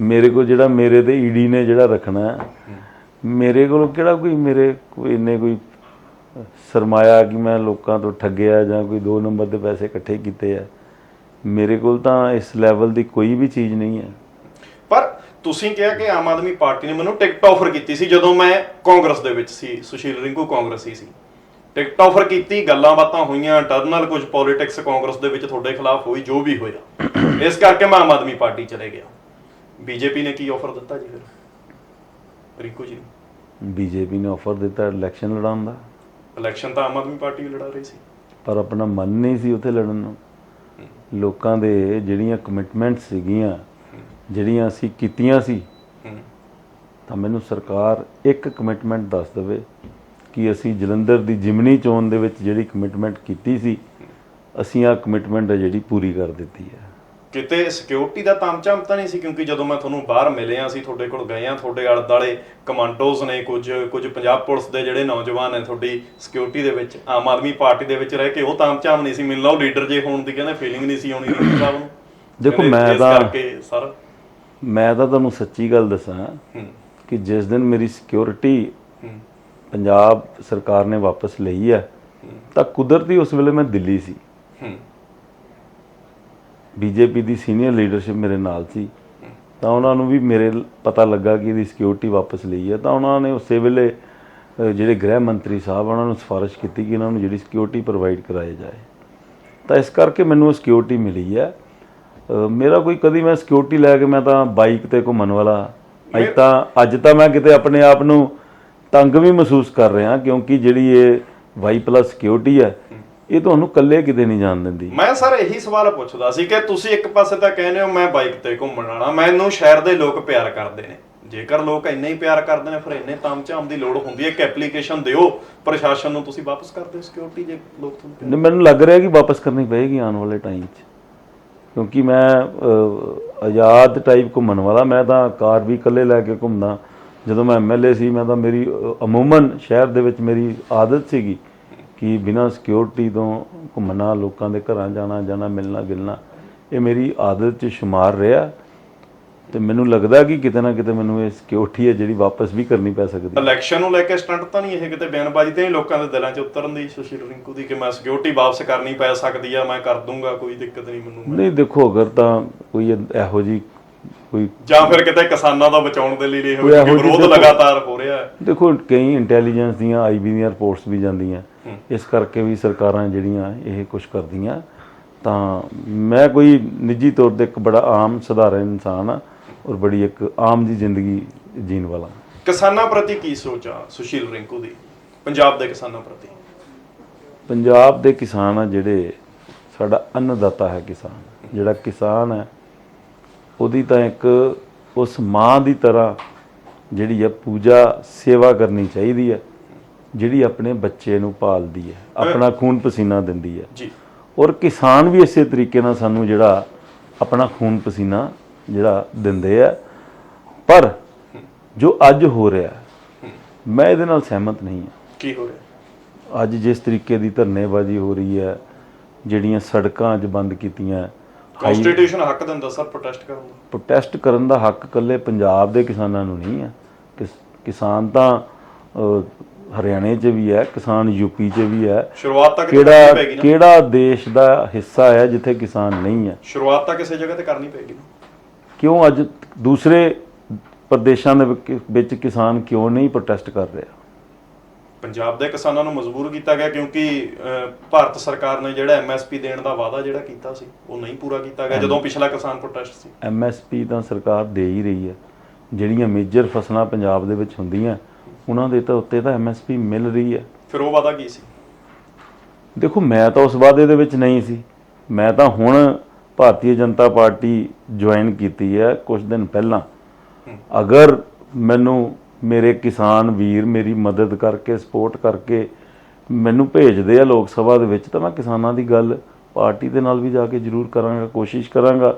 ਮੇਰੇ ਕੋਲ ਜਿਹੜਾ ਮੇਰੇ ਤੇ ਈਡੀ ਨੇ ਜਿਹੜਾ ਰੱਖਣਾ ਮੇਰੇ ਕੋਲ ਕਿਹੜਾ ਕੋਈ ਮੇਰੇ ਕੋਈ ਇੰਨੇ ਕੋਈ ਸਰਮਾਇਆ ਕਿ ਮੈਂ ਲੋਕਾਂ ਤੋਂ ਠੱਗਿਆ ਜਾਂ ਕੋਈ 2 ਨੰਬਰ ਦੇ ਪੈਸੇ ਇਕੱਠੇ ਕੀਤੇ ਆ। ਮੇਰੇ ਕੋਲ ਤਾਂ ਇਸ ਲੈਵਲ ਦੀ ਕੋਈ ਵੀ ਚੀਜ਼ ਨਹੀਂ ਹੈ। ਪਰ ਤੁਸੀਂ ਕਿਹਾ ਕਿ ਆਮ ਆਦਮੀ ਪਾਰਟੀ ਨੇ ਮੈਨੂੰ ਟਿਕਟ ਆਫਰ ਕੀਤੀ ਸੀ ਜਦੋਂ ਮੈਂ ਕਾਂਗਰਸ ਦੇ ਵਿੱਚ ਸੀ ਸੁਸ਼ੀਲ ਰਿੰਕੂ ਕਾਂਗਰਸੀ ਸੀ। ਟਿਕਟ ਆਫਰ ਕੀਤੀ ਗੱਲਾਂ ਬਾਤਾਂ ਹੋਈਆਂ ਇੰਟਰਨਲ ਕੁਝ ਪੋਲਿਟਿਕਸ ਕਾਂਗਰਸ ਦੇ ਵਿੱਚ ਤੁਹਾਡੇ ਖਿਲਾਫ ਹੋਈ ਜੋ ਵੀ ਹੋਇਆ। ਇਸ ਕਰਕੇ ਮੈਂ ਆਮ ਆਦਮੀ ਪਾਰਟੀ ਚਲੇ ਗਿਆ। ਬੀਜੇਪੀ ਨੇ ਕੀ ਆਫਰ ਦਿੱਤਾ ਜੀ ਫਿਰ? ਰਿੰਕੂ ਜੀ ਬੀਜੇਪੀ ਨੇ ਆਫਰ ਦਿੱਤਾ ਇਲੈਕਸ਼ਨ ਲੜਾਉਣ ਦਾ। ਇਲੈਕਸ਼ਨ ਤਾਂ ਆਮ ਆਦਮੀ ਪਾਰਟੀ ਲੜਾ ਰਹੀ ਸੀ। ਪਰ ਆਪਣਾ ਮਨ ਨਹੀਂ ਸੀ ਉੱਥੇ ਲੜਨ ਨੂੰ। ਲੋਕਾਂ ਦੇ ਜਿਹੜੀਆਂ ਕਮਿਟਮੈਂਟਸ ਸੀਗੀਆਂ ਜਿਹੜੀਆਂ ਅਸੀਂ ਕੀਤੀਆਂ ਸੀ ਤਾਂ ਮੈਨੂੰ ਸਰਕਾਰ ਇੱਕ ਕਮਿਟਮੈਂਟ ਦੱਸ ਦੇਵੇ ਕਿ ਅਸੀਂ ਜਲੰਧਰ ਦੀ ਜਿਮਨੀ ਚੋਣ ਦੇ ਵਿੱਚ ਜਿਹੜੀ ਕਮਿਟਮੈਂਟ ਕੀਤੀ ਸੀ ਅਸੀਂ ਆ ਕਮਿਟਮੈਂਟ ਹੈ ਜਿਹੜੀ ਪੂਰੀ ਕਰ ਦਿੱਤੀ ਹੈ। ਕਿਤੇ ਸਿਕਿਉਰਿਟੀ ਦਾ ਤਾਮਝਾਮ ਤਾਂ ਨਹੀਂ ਸੀ ਕਿਉਂਕਿ ਜਦੋਂ ਮੈਂ ਤੁਹਾਨੂੰ ਬਾਹਰ ਮਿਲਿਆ ਸੀ ਤੁਹਾਡੇ ਕੋਲ ਗਏ ਆ ਤੁਹਾਡੇ ਆਲੇ ਦੁਆਲੇ ਕਮਾਂਡੋਜ਼ ਨੇ ਕੁਝ ਕੁਝ ਪੰਜਾਬ ਪੁਲਿਸ ਦੇ ਜਿਹੜੇ ਨੌਜਵਾਨ ਨੇ ਤੁਹਾਡੀ ਸਿਕਿਉਰਿਟੀ ਦੇ ਵਿੱਚ ਆਮ ਆਦਮੀ ਪਾਰਟੀ ਦੇ ਵਿੱਚ ਰਹਿ ਕੇ ਉਹ ਤਾਮਝਾਮ ਨਹੀਂ ਸੀ। ਮਿਲ ਲਓ ਲੀਡਰ ਜੇ ਹੋਣ ਦੀ ਕਹਿੰਦੇ ਫੀਲਿੰਗ ਨਹੀਂ ਸੀ ਆਉਣੀ ਸਾਹਿਬ ਨੂੰ। ਦੇਖੋ, ਮੈਂ ਤਾਂ- ਸਰ ਮੈਂ ਤਾਂ ਤੁਹਾਨੂੰ ਸੱਚੀ ਗੱਲ ਦੱਸਾਂ ਕਿ ਜਿਸ ਦਿਨ ਮੇਰੀ ਸਿਕਿਉਰਿਟੀ ਪੰਜਾਬ ਸਰਕਾਰ ਨੇ ਵਾਪਸ ਲਈ ਹੈ। ਤਾਂ ਕੁਦਰਤੀ ਉਸ ਵੇਲੇ ਮੈਂ ਦਿੱਲੀ ਸੀ। ਬੀਜੇਪੀ ਦੀ ਸੀਨੀਅਰ ਲੀਡਰਸ਼ਿਪ ਮੇਰੇ ਨਾਲ ਸੀ। ਤਾਂ ਉਹਨਾਂ ਨੂੰ ਵੀ ਮੇਰੇ ਪਤਾ ਲੱਗਾ ਕਿ ਇਹਦੀ ਸਿਕਿਉਰਿਟੀ ਵਾਪਸ ਲਈ ਹੈ ਤਾਂ ਉਹਨਾਂ ਨੇ ਉਸੇ ਵੇਲੇ ਜਿਹੜੇ ਗ੍ਰਹਿ ਮੰਤਰੀ ਸਾਹਿਬ ਉਹਨਾਂ ਨੂੰ ਸਿਫਾਰਿਸ਼ ਕੀਤੀ ਕਿ ਇਹਨਾਂ ਨੂੰ ਜਿਹੜੀ ਸਿਕਿਉਰਿਟੀ ਪ੍ਰੋਵਾਈਡ ਕਰਾਈ ਜਾਏ। ਤਾਂ ਇਸ ਕਰਕੇ ਮੈਨੂੰ ਉਹ ਸਿਕਿਉਰਿਟੀ ਮਿਲੀ ਹੈ ਮੇਰਾ ਕੋਈ ਕਦੀ ਮੈਂ ਸਿਕਿਉਰਿਟੀ ਲੈ ਕੇ ਮੈਂ ਤਾਂ ਬਾਈਕ ਤੇ ਘੁੰਮਣ ਵਾਲਾ। ਅੱਜ ਤਾਂ ਅੱਜ ਤਾਂ ਮੈਂ ਕਿਤੇ ਆਪਣੇ ਆਪ ਨੂੰ ਤੰਗ ਵੀ ਮਹਿਸੂਸ ਕਰ ਰਿਹਾ ਕਿਉਂਕਿ ਜਿਹੜੀ ਇਹ ਵਾਈ ਪਲੱਸ ਸਿਕਿਉਰਿਟੀ ਹੈ ਇਹ ਤੁਹਾਨੂੰ ਇਕੱਲੇ ਕਿਤੇ ਨਹੀਂ ਜਾਣ ਦਿੰਦੀ। ਮੈਂ ਸਰ ਇਹੀ ਸਵਾਲ ਪੁੱਛਦਾ ਸੀ ਕਿ ਤੁਸੀਂ ਇੱਕ ਪਾਸੇ ਤਾਂ ਕਹਿੰਦੇ ਹੋ ਮੈਂ ਬਾਈਕ ਤੇ ਘੁੰਮਣ ਵਾਲਾ ਮੈਨੂੰ ਸ਼ਹਿਰ ਦੇ ਲੋਕ ਪਿਆਰ ਕਰਦੇ ਨੇ। ਜੇਕਰ ਲੋਕ ਇੰਨੇ ਹੀ ਪਿਆਰ ਕਰਦੇ ਨੇ ਫਿਰ ਇੰਨੇ ਤਾਮਝਾਮ ਦੀ ਲੋੜ ਹੁੰਦੀ ਹੈ ਇੱਕ ਐਪਲੀਕੇਸ਼ਨ ਦਿਓ ਪ੍ਰਸ਼ਾਸਨ ਨੂੰ ਤੁਸੀਂ ਵਾਪਸ ਕਰ ਦਿਓ ਸਿਕਿਉਰਿਟੀ ਜੇ ਲੋਕ ਤੁਹਾਨੂੰ ਮੈਨੂੰ ਲੱਗ ਰਿਹਾ ਕਿ ਵਾਪਸ ਕਰਨੀ ਪਏਗੀ ਆਉਣ ਵਾਲੇ ਟਾਈਮ 'ਚ। ਕਿਉਂਕਿ ਮੈਂ ਆਜ਼ਾਦ ਟਾਈਪ ਘੁੰਮਣ ਵਾਲਾ ਮੈਂ ਤਾਂ ਕਾਰ ਵੀ ਇਕੱਲੇ ਲੈ ਕੇ ਘੁੰਮਦਾ। ਜਦੋਂ ਮੈਂ ਐਮਐਲਏ ਸੀ ਮੈਂ ਤਾਂ ਮੇਰੀ ਅਮੂਮਨ ਸ਼ਹਿਰ ਦੇ ਵਿੱਚ ਮੇਰੀ ਆਦਤ ਸੀਗੀ। ਕਿ ਬਿਨਾਂ ਸਿਕਿਉਰਿਟੀ ਤੋਂ ਘੁੰਮਣਾ ਲੋਕਾਂ ਦੇ ਘਰਾਂ ਜਾਣਾ ਜਾਣਾ ਮਿਲਣਾ ਗਿਲਣਾ ਇਹ ਮੇਰੀ ਆਦਤ 'ਚ ਸ਼ੁਮਾਰ ਰਿਹਾ। ਤੇ ਮੈਨੂੰ ਲੱਗਦਾ ਕਿ ਕਿਤੇ ਨਾ ਕਿਤੇ ਮੈਨੂੰ ਇਹ ਸਿਕਿਉਰਿਟੀ ਹੈ ਜਿਹੜੀ ਵਾਪਸ ਵੀ ਕਰਨੀ ਪੈ ਸਕਦੀ ਹੈ। ਇਲੈਕਸ਼ਨ ਨੂੰ ਲੈ ਕੇ ਸਟੰਟ ਤਾਂ ਨਹੀਂ ਇਹ ਕਿਤੇ ਬਿਆਨਬਾਜ਼ੀ ਤੇ ਲੋਕਾਂ ਦੇ ਦਿਲਾਂ 'ਚ ਉਤਰਨ ਦੀ ਸੁਸ਼ੀਲ ਰਿੰਕੂ ਦੀ ਕਿ ਮੈਂ ਸਿਕਿਉਰਿਟੀ ਵਾਪਸ ਕਰਨੀ ਪੈ ਸਕਦੀ ਆ ਮੈਂ ਕਰ ਦੂੰਗਾ ਕੋਈ ਦਿੱਕਤ ਨਹੀਂ ਮੈਨੂੰ। ਨਹੀਂ ਦੇਖੋ ਅਗਰ ਤਾਂ ਕੋਈ ਇਹੋ ਜੀ ਕੋਈ ਜਾਂ ਫਿਰ ਕਿਤੇ ਕਿਸਾਨਾਂ ਦਾ ਬਚਾਉਣ ਦੇ ਲਈ ਇਹ ਵਿਰੋਧ ਲਗਾਤਾਰ ਹੋ ਰਿਹਾ ਹੈ। ਦੇਖੋ ਕਈ ਇੰਟੈਲੀਜੈਂਸ ਦੀਆਂ ਆਈਬੀ ਦੀਆਂ ਰਿਪੋਰਟਸ ਵੀ ਜਾਂਦੀਆਂ। ਇਸ ਕਰਕੇ ਵੀ ਸਰਕਾਰਾਂ ਜਿਹੜੀਆਂ ਇਹ ਕੁਝ ਕਰਦੀਆਂ। ਤਾਂ ਮੈਂ ਕੋਈ ਨਿੱਜੀ ਤੌਰ ਤੇ ਇੱਕ ਬੜਾ ਆਮ ਸਧਾਰਨ ਇਨਸਾਨ ਆ ਔਰ ਬੜੀ ਇੱਕ ਆਮ ਜੀ ਜ਼ਿੰਦਗੀ ਜੀਣ ਵਾਲਾ। ਕਿਸਾਨਾਂ ਪ੍ਰਤੀ ਕੀ ਸੋਚ ਆ ਸੁਸ਼ੀਲ ਰਿੰਕੂ ਦੀ? ਪੰਜਾਬ ਦੇ ਕਿਸਾਨਾਂ ਪ੍ਰਤੀ। ਪੰਜਾਬ ਦੇ ਕਿਸਾਨ ਆ ਜਿਹੜੇ ਸਾਡਾ ਅੰਨਦਾਤਾ ਹੈ ਕਿਸਾਨ। ਜਿਹੜਾ ਕਿਸਾਨ ਹੈ ਉਹਦੀ ਤਾਂ ਇੱਕ ਉਸ ਮਾਂ ਦੀ ਤਰ੍ਹਾਂ ਜਿਹੜੀ ਹੈ ਪੂਜਾ ਸੇਵਾ ਕਰਨੀ ਚਾਹੀਦੀ ਹੈ। ਜਿਹੜੀ ਆਪਣੇ ਬੱਚੇ ਨੂੰ ਪਾਲਦੀ ਹੈ ਆਪਣਾ ਖੂਨ ਪਸੀਨਾ ਦਿੰਦੀ ਹੈ। ਜੀ। ਔਰ ਕਿਸਾਨ ਵੀ ਇਸੇ ਤਰੀਕੇ ਨਾਲ ਸਾਨੂੰ ਜਿਹੜਾ ਆਪਣਾ ਖੂਨ ਪਸੀਨਾ ਜਿਹੜਾ ਦਿੰਦੇ ਆ। ਪਰ ਜੋ ਅੱਜ ਹੋ ਰਿਹਾ ਮੈਂ ਇਹਦੇ ਨਾਲ ਸਹਿਮਤ ਨਹੀਂ ਹਾਂ। ਕੀ ਹੋ ਰਿਹਾ? ਅੱਜ ਜਿਸ ਤਰੀਕੇ ਦੀ ਧਰਨੇਬਾਜ਼ੀ ਹੋ ਰਹੀ ਹੈ ਜਿਹੜੀਆਂ ਸੜਕਾਂ ਅੱਜ ਬੰਦ ਕੀਤੀਆਂ ਕਨਸਟੀਟਿਊਸ਼ਨ ਹੱਕ ਦਿੰਦਾ ਸਰ ਪ੍ਰੋਟੈਸਟ ਕਰਨ ਦਾ। ਪ੍ਰੋਟੈਸਟ ਕਰਨ ਦਾ ਹੱਕ ਇਕੱਲੇ ਪੰਜਾਬ ਦੇ ਕਿਸਾਨਾਂ ਨੂੰ ਨਹੀਂ ਹੈ। ਕਿਸ- ਕਿਸਾਨ ਤਾਂ ਹਰਿਆਣੇ 'ਚ ਵੀ ਹੈ ਕਿਸਾਨ ਯੂਪੀ 'ਚ ਵੀ ਹੈ। ਸ਼ੁਰੂਆਤ ਤਾਂ ਕਿਹੜਾ ਕਰਨੀ ਪੈਗੀ ਨਾ। ਕਿਹੜਾ ਦੇਸ਼ ਦਾ ਹਿੱਸਾ ਹੈ ਜਿੱਥੇ ਕਿਸਾਨ ਨਹੀਂ ਹੈ? ਸ਼ੁਰੂਆਤ ਤਾਂ ਕਿਸੇ ਜਗ੍ਹਾ ਤੇ ਕਰਨੀ ਪੈਗੀ ਨਾ। ਕਿਉਂ ਅੱਜ ਦੂਸਰੇ ਪ੍ਰਦੇਸ਼ਾਂ ਦੇ ਵਿੱਚ- ਕਿਸਾਨ ਕਿਉਂ ਨਹੀਂ ਪ੍ਰੋਟੈਸਟ ਕਰ ਰਿਹਾ? ਪੰਜਾਬ ਦੇ ਕਿਸਾਨਾਂ ਨੂੰ ਮਜਬੂਰ ਕੀਤਾ ਗਿਆ ਕਿਉਂਕਿ ਭਾਰਤ ਸਰਕਾਰ ਨੇ ਜਿਹੜਾ ਐਮਐਸਪੀ ਦੇਣ ਦਾ ਵਾਅਦਾ ਜਿਹੜਾ ਕੀਤਾ ਸੀ ਉਹ ਨਹੀਂ ਪੂਰਾ ਕੀਤਾ ਗਿਆ ਜਦੋਂ ਪਿਛਲਾ ਕਿਸਾਨ ਪ੍ਰੋਟੈਸਟ ਸੀ। ਐਮਐਸਪੀ ਤਾਂ ਸਰਕਾਰ ਦੇ ਹੀ ਰਹੀ ਹੈ। ਜਿਹੜੀਆਂ ਮੇਜਰ ਫਸਲਾਂ ਪੰਜਾਬ ਦੇ ਵਿੱਚ ਹੁੰਦੀਆਂ ਉਹਨਾਂ ਦੇ ਤਾਂ ਉੱਤੇ ਤਾਂ ਐਮਐਸਪੀ ਮਿਲ ਰਹੀ ਹੈ। ਫਿਰ ਉਹ ਵਾਅਦਾ ਕੀ ਸੀ? ਦੇਖੋ ਮੈਂ ਤਾਂ ਉਸ ਵਾਅਦੇ ਦੇ ਵਿੱਚ ਨਹੀਂ ਸੀ। ਮੈਂ ਤਾਂ ਹੁਣ ਭਾਰਤੀ ਜਨਤਾ ਪਾਰਟੀ ਜੁਆਇਨ ਕੀਤੀ ਹੈ ਕੁਝ ਦਿਨ ਪਹਿਲਾਂ। ਅਗਰ ਮੈਨੂੰ ਮੇਰੇ ਕਿਸਾਨ ਵੀਰ ਮੇਰੀ ਮਦਦ ਕਰਕੇ ਸਪੋਰਟ ਕਰਕੇ ਮੈਨੂੰ ਭੇਜਦੇ ਆ ਲੋਕ ਸਭਾ ਦੇ ਵਿੱਚ ਤਾਂ ਮੈਂ ਕਿਸਾਨਾਂ ਦੀ ਗੱਲ ਪਾਰਟੀ ਦੇ ਨਾਲ ਵੀ ਜਾ ਕੇ ਜ਼ਰੂਰ ਕਰਾਂਗਾ ਕੋਸ਼ਿਸ਼ ਕਰਾਂਗਾ।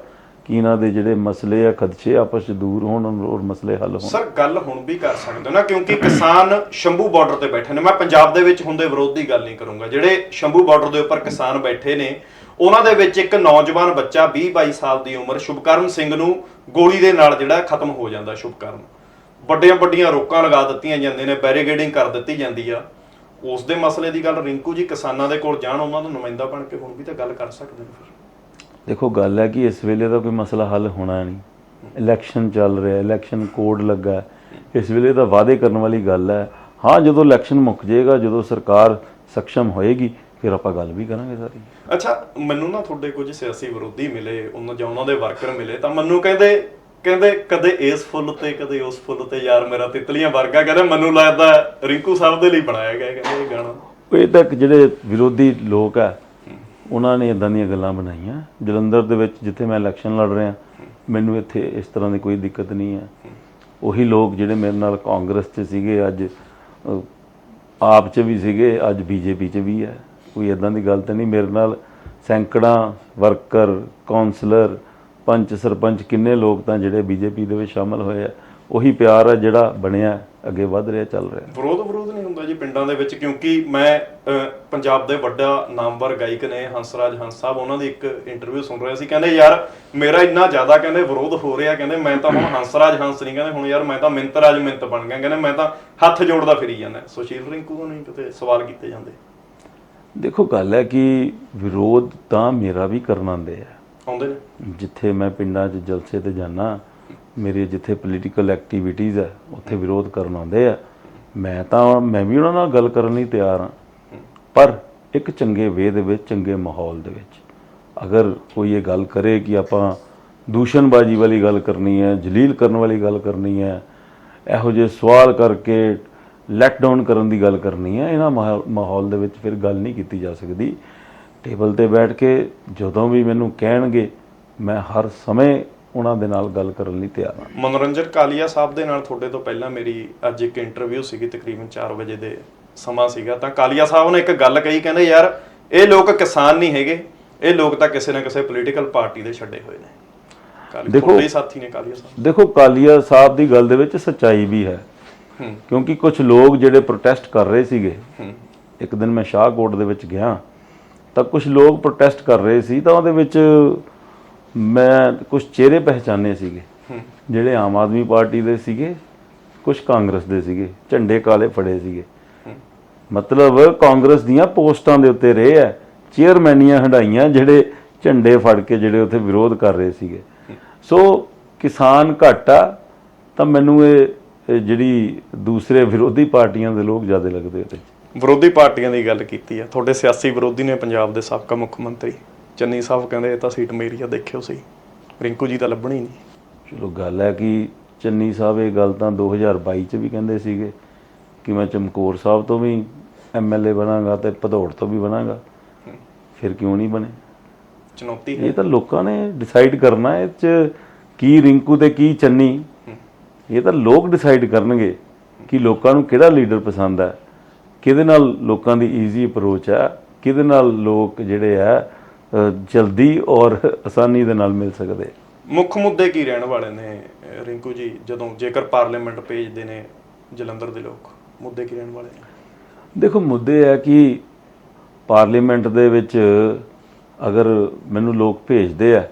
ਕਿ ਇਹਨਾਂ ਦੇ ਜਿਹੜੇ ਮਸਲੇ ਆ, ਖਦਸ਼ੇ ਆਪਸ 'ਚ ਦੂਰ ਹੋਣ ਔਰ ਮਸਲੇ ਹੱਲ ਹੋਣ। ਸਰ, ਗੱਲ ਹੁਣ ਵੀ ਕਰ ਸਕਦੇ ਹੋ ਨਾ, ਕਿਉਂਕਿ ਕਿਸਾਨ ਸ਼ੰਭੂ ਬਾਰਡਰ ਤੇ ਬੈਠੇ ਨੇ। ਮੈਂ ਪੰਜਾਬ ਦੇ ਵਿੱਚ ਹੁੰਦੇ ਵਿਰੋਧ ਦੀ ਗੱਲ ਨਹੀਂ ਕਰੂੰਗਾ। ਜਿਹੜੇ ਸ਼ੰਭੂ ਬਾਰਡਰ ਦੇ ਉੱਪਰ ਕਿਸਾਨ ਬੈਠੇ ਨੇ, ਉਹਨਾਂ ਦੇ ਵਿੱਚ ਇੱਕ ਨੌਜਵਾਨ ਬੱਚਾ 20 22 ਸਾਲ ਦੀ ਉਮਰ, ਸ਼ੁਭਕਰਨ ਸਿੰਘ ਨੂੰ ਗੋਲੀ ਦੇ ਨਾਲ ਜਿਹੜਾ ਖਤਮ ਹੋ ਜਾਂਦਾ ਸ਼ੁਭਕਰਨ। ਵੱਡੀਆਂ ਵੱਡੀਆਂ ਰੋਕਾਂ ਲਗਾ ਦਿੱਤੀਆਂ ਜਾਂਦੀਆਂ ਨੇ ਬੈਰੀਗੇਡਿੰਗ ਕਰ ਦਿੱਤੀ ਜਾਂਦੀ ਆ। ਉਸ ਦੇ ਮਸਲੇ ਦੀ ਗੱਲ ਰਿੰਕੂ ਜੀ ਕਿਸਾਨਾਂ ਦੇ ਕੋਲ ਜਾਣ, ਉਹਨਾਂ ਦਾ ਨੁਮਾਇੰਦਾ ਬਣ ਕੇ ਹੁਣ ਵੀ ਤਾਂ ਗੱਲ ਕਰ ਸਕਦੇ ਨੇ ਫਿਰ। ਦੇਖੋ ਗੱਲ ਹੈ ਕਿ ਇਸ ਵੇਲੇ ਦਾ ਕੋਈ ਮਸਲਾ ਹੱਲ ਹੋਣਾ ਨਹੀਂ। ਇਲੈਕਸ਼ਨ ਚੱਲ ਰਿਹਾ ਇਲੈਕਸ਼ਨ ਕੋਡ ਲੱਗਾ। ਇਸ ਵੇਲੇ ਤਾਂ ਵਾਅਦੇ ਕਰਨ ਵਾਲੀ ਗੱਲ ਹੈ। ਹਾਂ ਜਦੋਂ ਇਲੈਕਸ਼ਨ ਮੁੱਕ ਜਾਏਗਾ ਜਦੋਂ ਸਰਕਾਰ ਸક્ષਮ ਹੋਏਗੀ ਫਿਰ ਆਪਾਂ ਗੱਲ ਵੀ ਕਰਾਂਗੇ ਸਾਰੀ। ਅੱਛਾ ਮੈਨੂੰ ਨਾ ਤੁਹਾਡੇ ਕੁਝ ਸਿਆਸੀ ਵਿਰੋਧੀ ਮਿਲੇ ਉਹਨਾਂ ਜਾਂ ਉਹਨਾਂ ਦੇ ਵਰਕਰ ਮਿਲੇ ਤਾਂ ਮੈਨੂੰ ਕਹਿੰਦੇ ਕਹਿੰਦੇ ਕਦੇ ਇਸ ਫੁੱਲ ਤੇ ਕਦੇ ਉਸ ਫੁੱਲ ਤੇ ਯਾਰ ਮੇਰਾ ਤਿਤਲੀਆਂ ਵਰਗਾ ਕਹਿੰਦੇ ਮੈਨੂੰ ਲੱਗਦਾ ਰਿੰਕੂ ਸਾਹਿਬ ਦੇ ਲਈ ਬਣਾਇਆ ਗਿਆ ਕਹਿੰਦੇ ਇਹ ਗਾਣਾ। ਉਹ ਇਹ ਤੱਕ ਜਿਹੜੇ ਵਿਰੋਧੀ ਲੋਕ ਆ ਉਹਨਾਂ ਨੇ ਇਦਾਂ ਦੀਆਂ ਗੱਲਾਂ ਬਣਾਈਆਂ। ਜਲੰਧਰ ਦੇ ਵਿੱਚ ਜਿੱਥੇ ਮੈਂ ਇਲੈਕਸ਼ਨ ਲੜ ਰਿਹਾ, ਮੈਨੂੰ ਇੱਥੇ ਇਸ ਤਰ੍ਹਾਂ ਦੀ ਕੋਈ ਦਿੱਕਤ ਨਹੀਂ ਹੈ। ਉਹੀ ਲੋਕ ਜਿਹੜੇ ਮੇਰੇ ਨਾਲ ਕਾਂਗਰਸ 'ਚ ਸੀਗੇ, ਅੱਜ ਆਪ 'ਚ ਵੀ ਸੀਗੇ, ਅੱਜ ਬੀਜੇਪੀ 'ਚ ਵੀ ਹੈ। ਕੋਈ ਇਦਾਂ ਦੀ ਗੱਲ ਤਾਂ ਨਹੀਂ। ਮੇਰੇ ਨਾਲ ਸੈਂਕੜਾਂ ਵਰਕਰ ਕਾਉਂਸਲਰ ਪੰਚ ਸਰਪੰਚ ਕਿੰਨੇ ਲੋਕ ਤਾਂ ਜਿਹੜੇ ਬੀਜੇਪੀ ਦੇ ਵਿੱਚ ਸ਼ਾਮਲ ਹੋਏ ਆ। ਉਹੀ ਪਿਆਰ ਹੈ ਜਿਹੜਾ ਬਣਿਆ ਅੱਗੇ ਵੱਧ ਰਿਹਾ ਚੱਲ ਰਿਹਾ। ਵਿਰੋਧ ਵਿਰੋਧ ਨਹੀਂ ਹੁੰਦਾ ਜੀ ਪਿੰਡਾਂ ਦੇ ਵਿੱਚ ਕਿਉਂਕਿ ਮੈਂ ਪੰਜਾਬ ਦੇ ਵੱਡਾ ਨਾਮਵਰ ਗਾਇਕ ਨੇ ਹੰਸਰਾਜ ਹੰਸ ਸਾਹਿਬ ਉਹਨਾਂ ਦੀ ਇੱਕ ਇੰਟਰਵਿਊ ਸੁਣ ਰਿਹਾ ਸੀ। ਕਹਿੰਦੇ ਯਾਰ ਮੇਰਾ ਇੰਨਾ ਜ਼ਿਆਦਾ ਕਹਿੰਦੇ ਵਿਰੋਧ ਹੋ ਰਿਹਾ ਕਹਿੰਦੇ ਮੈਂ ਤਾਂ ਹੁਣ ਹੰਸਰਾਜ ਹੰਸ ਨਹੀਂ ਕਹਿੰਦੇ ਹੁਣ ਯਾਰ ਮੈਂ ਤਾਂ ਮਿੰਤਰਾਜ ਮਿੰਤ ਬਣ ਗਿਆ ਕਹਿੰਦੇ ਮੈਂ ਤਾਂ ਹੱਥ ਜੋੜਦਾ ਫਿਰੀ ਜਾਂਦਾ। ਸੁਸ਼ੀਲ ਰਿੰਕੂ ਨੂੰ ਨਹੀਂ ਕਿਤੇ ਸਵਾਲ ਕੀਤੇ ਜਾਂਦੇ? ਦੇਖੋ ਗੱਲ ਹੈ ਕਿ ਵਿਰੋਧ ਤਾਂ ਮੇਰਾ ਵੀ ਕਰਨ ਆਉਂਦੇ ਆ। ਆਉਂਦੇ ਨੇ? ਜਿੱਥੇ ਮੈਂ ਪਿੰਡਾਂ 'ਚ ਜਲਸੇ ਤੇ ਜਾਣਾ ਮੇਰੇ ਜਿੱਥੇ ਪੋਲੀਟੀਕਲ ਐਕਟੀਵਿਟੀਜ਼ ਹੈ ਉੱਥੇ ਵਿਰੋਧ ਕਰਨ ਆਉਂਦੇ ਆ। ਮੈਂ ਤਾਂ, ਮੈਂ ਵੀ ਉਹਨਾਂ ਨਾਲ ਗੱਲ ਕਰਨ ਲਈ ਤਿਆਰ ਹਾਂ। ਪਰ ਇੱਕ ਚੰਗੇ ਵੇ ਦੇ ਵਿੱਚ, ਚੰਗੇ ਮਾਹੌਲ ਦੇ ਵਿੱਚ, ਅਗਰ ਕੋਈ ਇਹ ਗੱਲ ਕਰੇ ਕਿ ਆਪਾਂ ਦੂਸ਼ਣਬਾਜ਼ੀ ਵਾਲੀ ਗੱਲ ਕਰਨੀ ਹੈ, ਜਲੀਲ ਕਰਨ ਵਾਲੀ ਗੱਲ ਕਰਨੀ ਹੈ, ਇਹੋ ਜਿਹੇ ਸਵਾਲ ਕਰਕੇ ਲੈਟ ਡਾਊਨ ਕਰਨ ਦੀ ਗੱਲ ਕਰਨੀ ਹੈ, ਇਹਨਾਂ ਮਾਹੌ- ਮਾਹੌਲ ਦੇ ਵਿੱਚ ਫਿਰ ਗੱਲ ਨਹੀਂ ਕੀਤੀ ਜਾ ਸਕਦੀ। ਟੇਬਲ ਤੇ ਬੈਠ ਕੇ ਜਦੋਂ ਵੀ ਮੈਨੂੰ ਕਹਿਣਗੇ, ਮੈਂ ਹਰ ਸਮੇਂ ਉਹਨਾਂ ਦੇ ਨਾਲ ਗੱਲ ਕਰਨ ਲਈ ਤਿਆਰ ਹਾਂ। ਮਨੋਰੰਜਨ ਕਾਲੀਆ ਸਾਹਿਬ ਦੇ ਨਾਲ ਤੁਹਾਡੇ ਤੋਂ ਪਹਿਲਾਂ ਮੇਰੀ ਅੱਜ ਇੱਕ ਇੰਟਰਵਿਊ ਸੀਗੀ ਤਕਰੀਬਨ 4 ਵਜੇ ਦੇ ਸਮਾਂ ਸੀਗਾ। ਤਾਂ ਕਾਲੀਆ ਸਾਹਿਬ ਨੇ ਇੱਕ ਗੱਲ ਕਹੀ ਕਹਿੰਦੇ ਯਾਰ ਇਹ ਲੋਕ ਕਿਸਾਨ ਨਹੀਂ ਹੈਗੇ ਇਹ ਲੋਕ ਤਾਂ ਕਿਸੇ ਨਾ ਕਿਸੇ ਪੋਲੀਟੀਕਲ ਪਾਰਟੀ ਦੇ ਛੱਡੇ ਹੋਏ ਨੇ। ਦੇਖੋ- ਤੁਹਾਡੇ ਸਾਥੀ ਨੇ ਕਾਲੀਆ ਸਾਹਿਬ। ਦੇਖੋ ਕਾਲੀਆ ਸਾਹਿਬ ਦੀ ਗੱਲ ਦੇ ਵਿੱਚ ਸੱਚਾਈ ਵੀ ਹੈ। ਕਿਉਂਕਿ ਕੁਝ ਲੋਕ ਜਿਹੜੇ ਪ੍ਰੋਟੈਸਟ ਕਰ ਰਹੇ ਸੀਗੇ ਇੱਕ ਦਿਨ ਮੈਂ ਸ਼ਾਹਕੋਟ ਦੇ ਵਿੱਚ ਗਿਆ ਤਾਂ ਕੁਝ ਲੋਕ ਪ੍ਰੋਟੈਸਟ ਕਰ ਰਹੇ ਸੀ ਤਾਂ ਉਹਦੇ ਵਿੱਚ ਮੈਂ ਕੁਝ ਚਿਹਰੇ ਪਹਿਚਾਨੇ ਸੀਗੇ। ਜਿਹੜੇ ਆਮ ਆਦਮੀ ਪਾਰਟੀ ਦੇ ਸੀਗੇ ਕੁਝ ਕਾਂਗਰਸ ਦੇ ਸੀਗੇ ਝੰਡੇ ਕਾਲੇ ਫੜੇ ਸੀਗੇ। ਮਤਲਬ ਕਾਂਗਰਸ ਦੀਆਂ ਪੋਸਟਾਂ ਦੇ ਉੱਤੇ ਰਹੇ ਆ ਚੇਅਰਮੈਨੀਆਂ ਹੰਡਾਈਆਂ ਜਿਹੜੇ ਝੰਡੇ ਫੜ ਕੇ ਜਿਹੜੇ ਉੱਥੇ ਵਿਰੋਧ ਕਰ ਰਹੇ ਸੀਗੇ। ਸੋ ਕਿਸਾਨ ਘੱਟ ਤਾਂ ਮੈਨੂੰ ਇਹ ਜਿਹੜੀ ਦੂਸਰੇ ਵਿਰੋਧੀ ਪਾਰਟੀਆਂ ਦੇ ਲੋਕ ਜ਼ਿਆਦਾ ਲੱਗਦੇ ਉਹਦੇ ਵਿਰੋਧੀ ਪਾਰਟੀਆਂ ਦੀ ਗੱਲ ਕੀਤੀ ਆ। ਤੁਹਾਡੇ ਸਿਆਸੀ ਵਿਰੋਧੀ ਨੇ ਪੰਜਾਬ ਦੇ ਸਾਬਕਾ ਮੁੱਖ ਮੰਤਰੀ। ਚੰਨੀ ਸਾਹਿਬ ਕਹਿੰਦੇ ਇਹ ਤਾਂ ਸੀਟ ਮੇਰੀ ਆ ਦੇਖਿਓ ਸਹੀ। ਰਿੰਕੂ ਜੀ ਤਾਂ ਲੱਭਣੀ ਨਹੀਂ। ਚਲੋ ਗੱਲ ਹੈ ਕਿ ਚੰਨੀ ਸਾਹਿਬ ਇਹ ਗੱਲ ਤਾਂ 2022 ਚ ਵੀ ਕਹਿੰਦੇ ਸੀਗੇ ਕਿ ਮੈਂ ਚਮਕੌਰ ਸਾਹਿਬ ਤੋਂ ਵੀ ਐਮਐਲਏ ਬਣਾਂਗਾ ਤੇ ਭਦੌੜ ਤੋਂ ਵੀ ਬਣਾਂਗਾ। ਫਿਰ ਕਿਉਂ ਨਹੀਂ ਬਣੇ? ਚੁਣੌਤੀ ਇਹ ਤਾਂ ਲੋਕਾਂ ਨੇ ਡਿਸਾਈਡ ਕਰਨਾ ਹੈ ਚ ਕੀ ਰਿੰਕੂ ਤੇ ਕੀ ਚੰਨੀ। ਇਹ ਤਾਂ ਲੋਕ ਡਿਸਾਈਡ ਕਰਨਗੇ ਕਿ ਲੋਕਾਂ ਨੂੰ ਕਿਹੜਾ ਲੀਡਰ ਪਸੰਦ ਹੈ ਕਿਹਦੇ ਨਾਲ ਲੋਕਾਂ ਦੀ ਈਜ਼ੀ ਅਪਰੋਚ ਹੈ ਕਿਹਦੇ ਨਾਲ ਲੋਕ ਜਿਹੜੇ ਆ ਜਲਦੀ ਔਰ ਆਸਾਨੀ ਦੇ ਨਾਲ ਮਿਲ ਸਕਦੇ। ਮੁੱਖ ਮੁੱਦੇ ਕੀ ਰਹਿਣ ਵਾਲੇ ਨੇ ਰਿੰਕੂ ਜੀ? ਜਦੋਂ ਜੇਕਰ ਪਾਰਲੀਮੈਂਟ ਭੇਜਦੇ ਨੇ ਜਲੰਧਰ ਦੇ ਲੋਕ ਮੁੱਦੇ ਕੀ ਰਹਿਣ ਵਾਲੇ ਨੇ? ਦੇਖੋ ਮੁੱਦੇ ਹੈ ਕਿ ਪਾਰਲੀਮੈਂਟ ਦੇ ਵਿੱਚ ਅਗਰ ਮੈਨੂੰ ਲੋਕ ਭੇਜਦੇ ਆ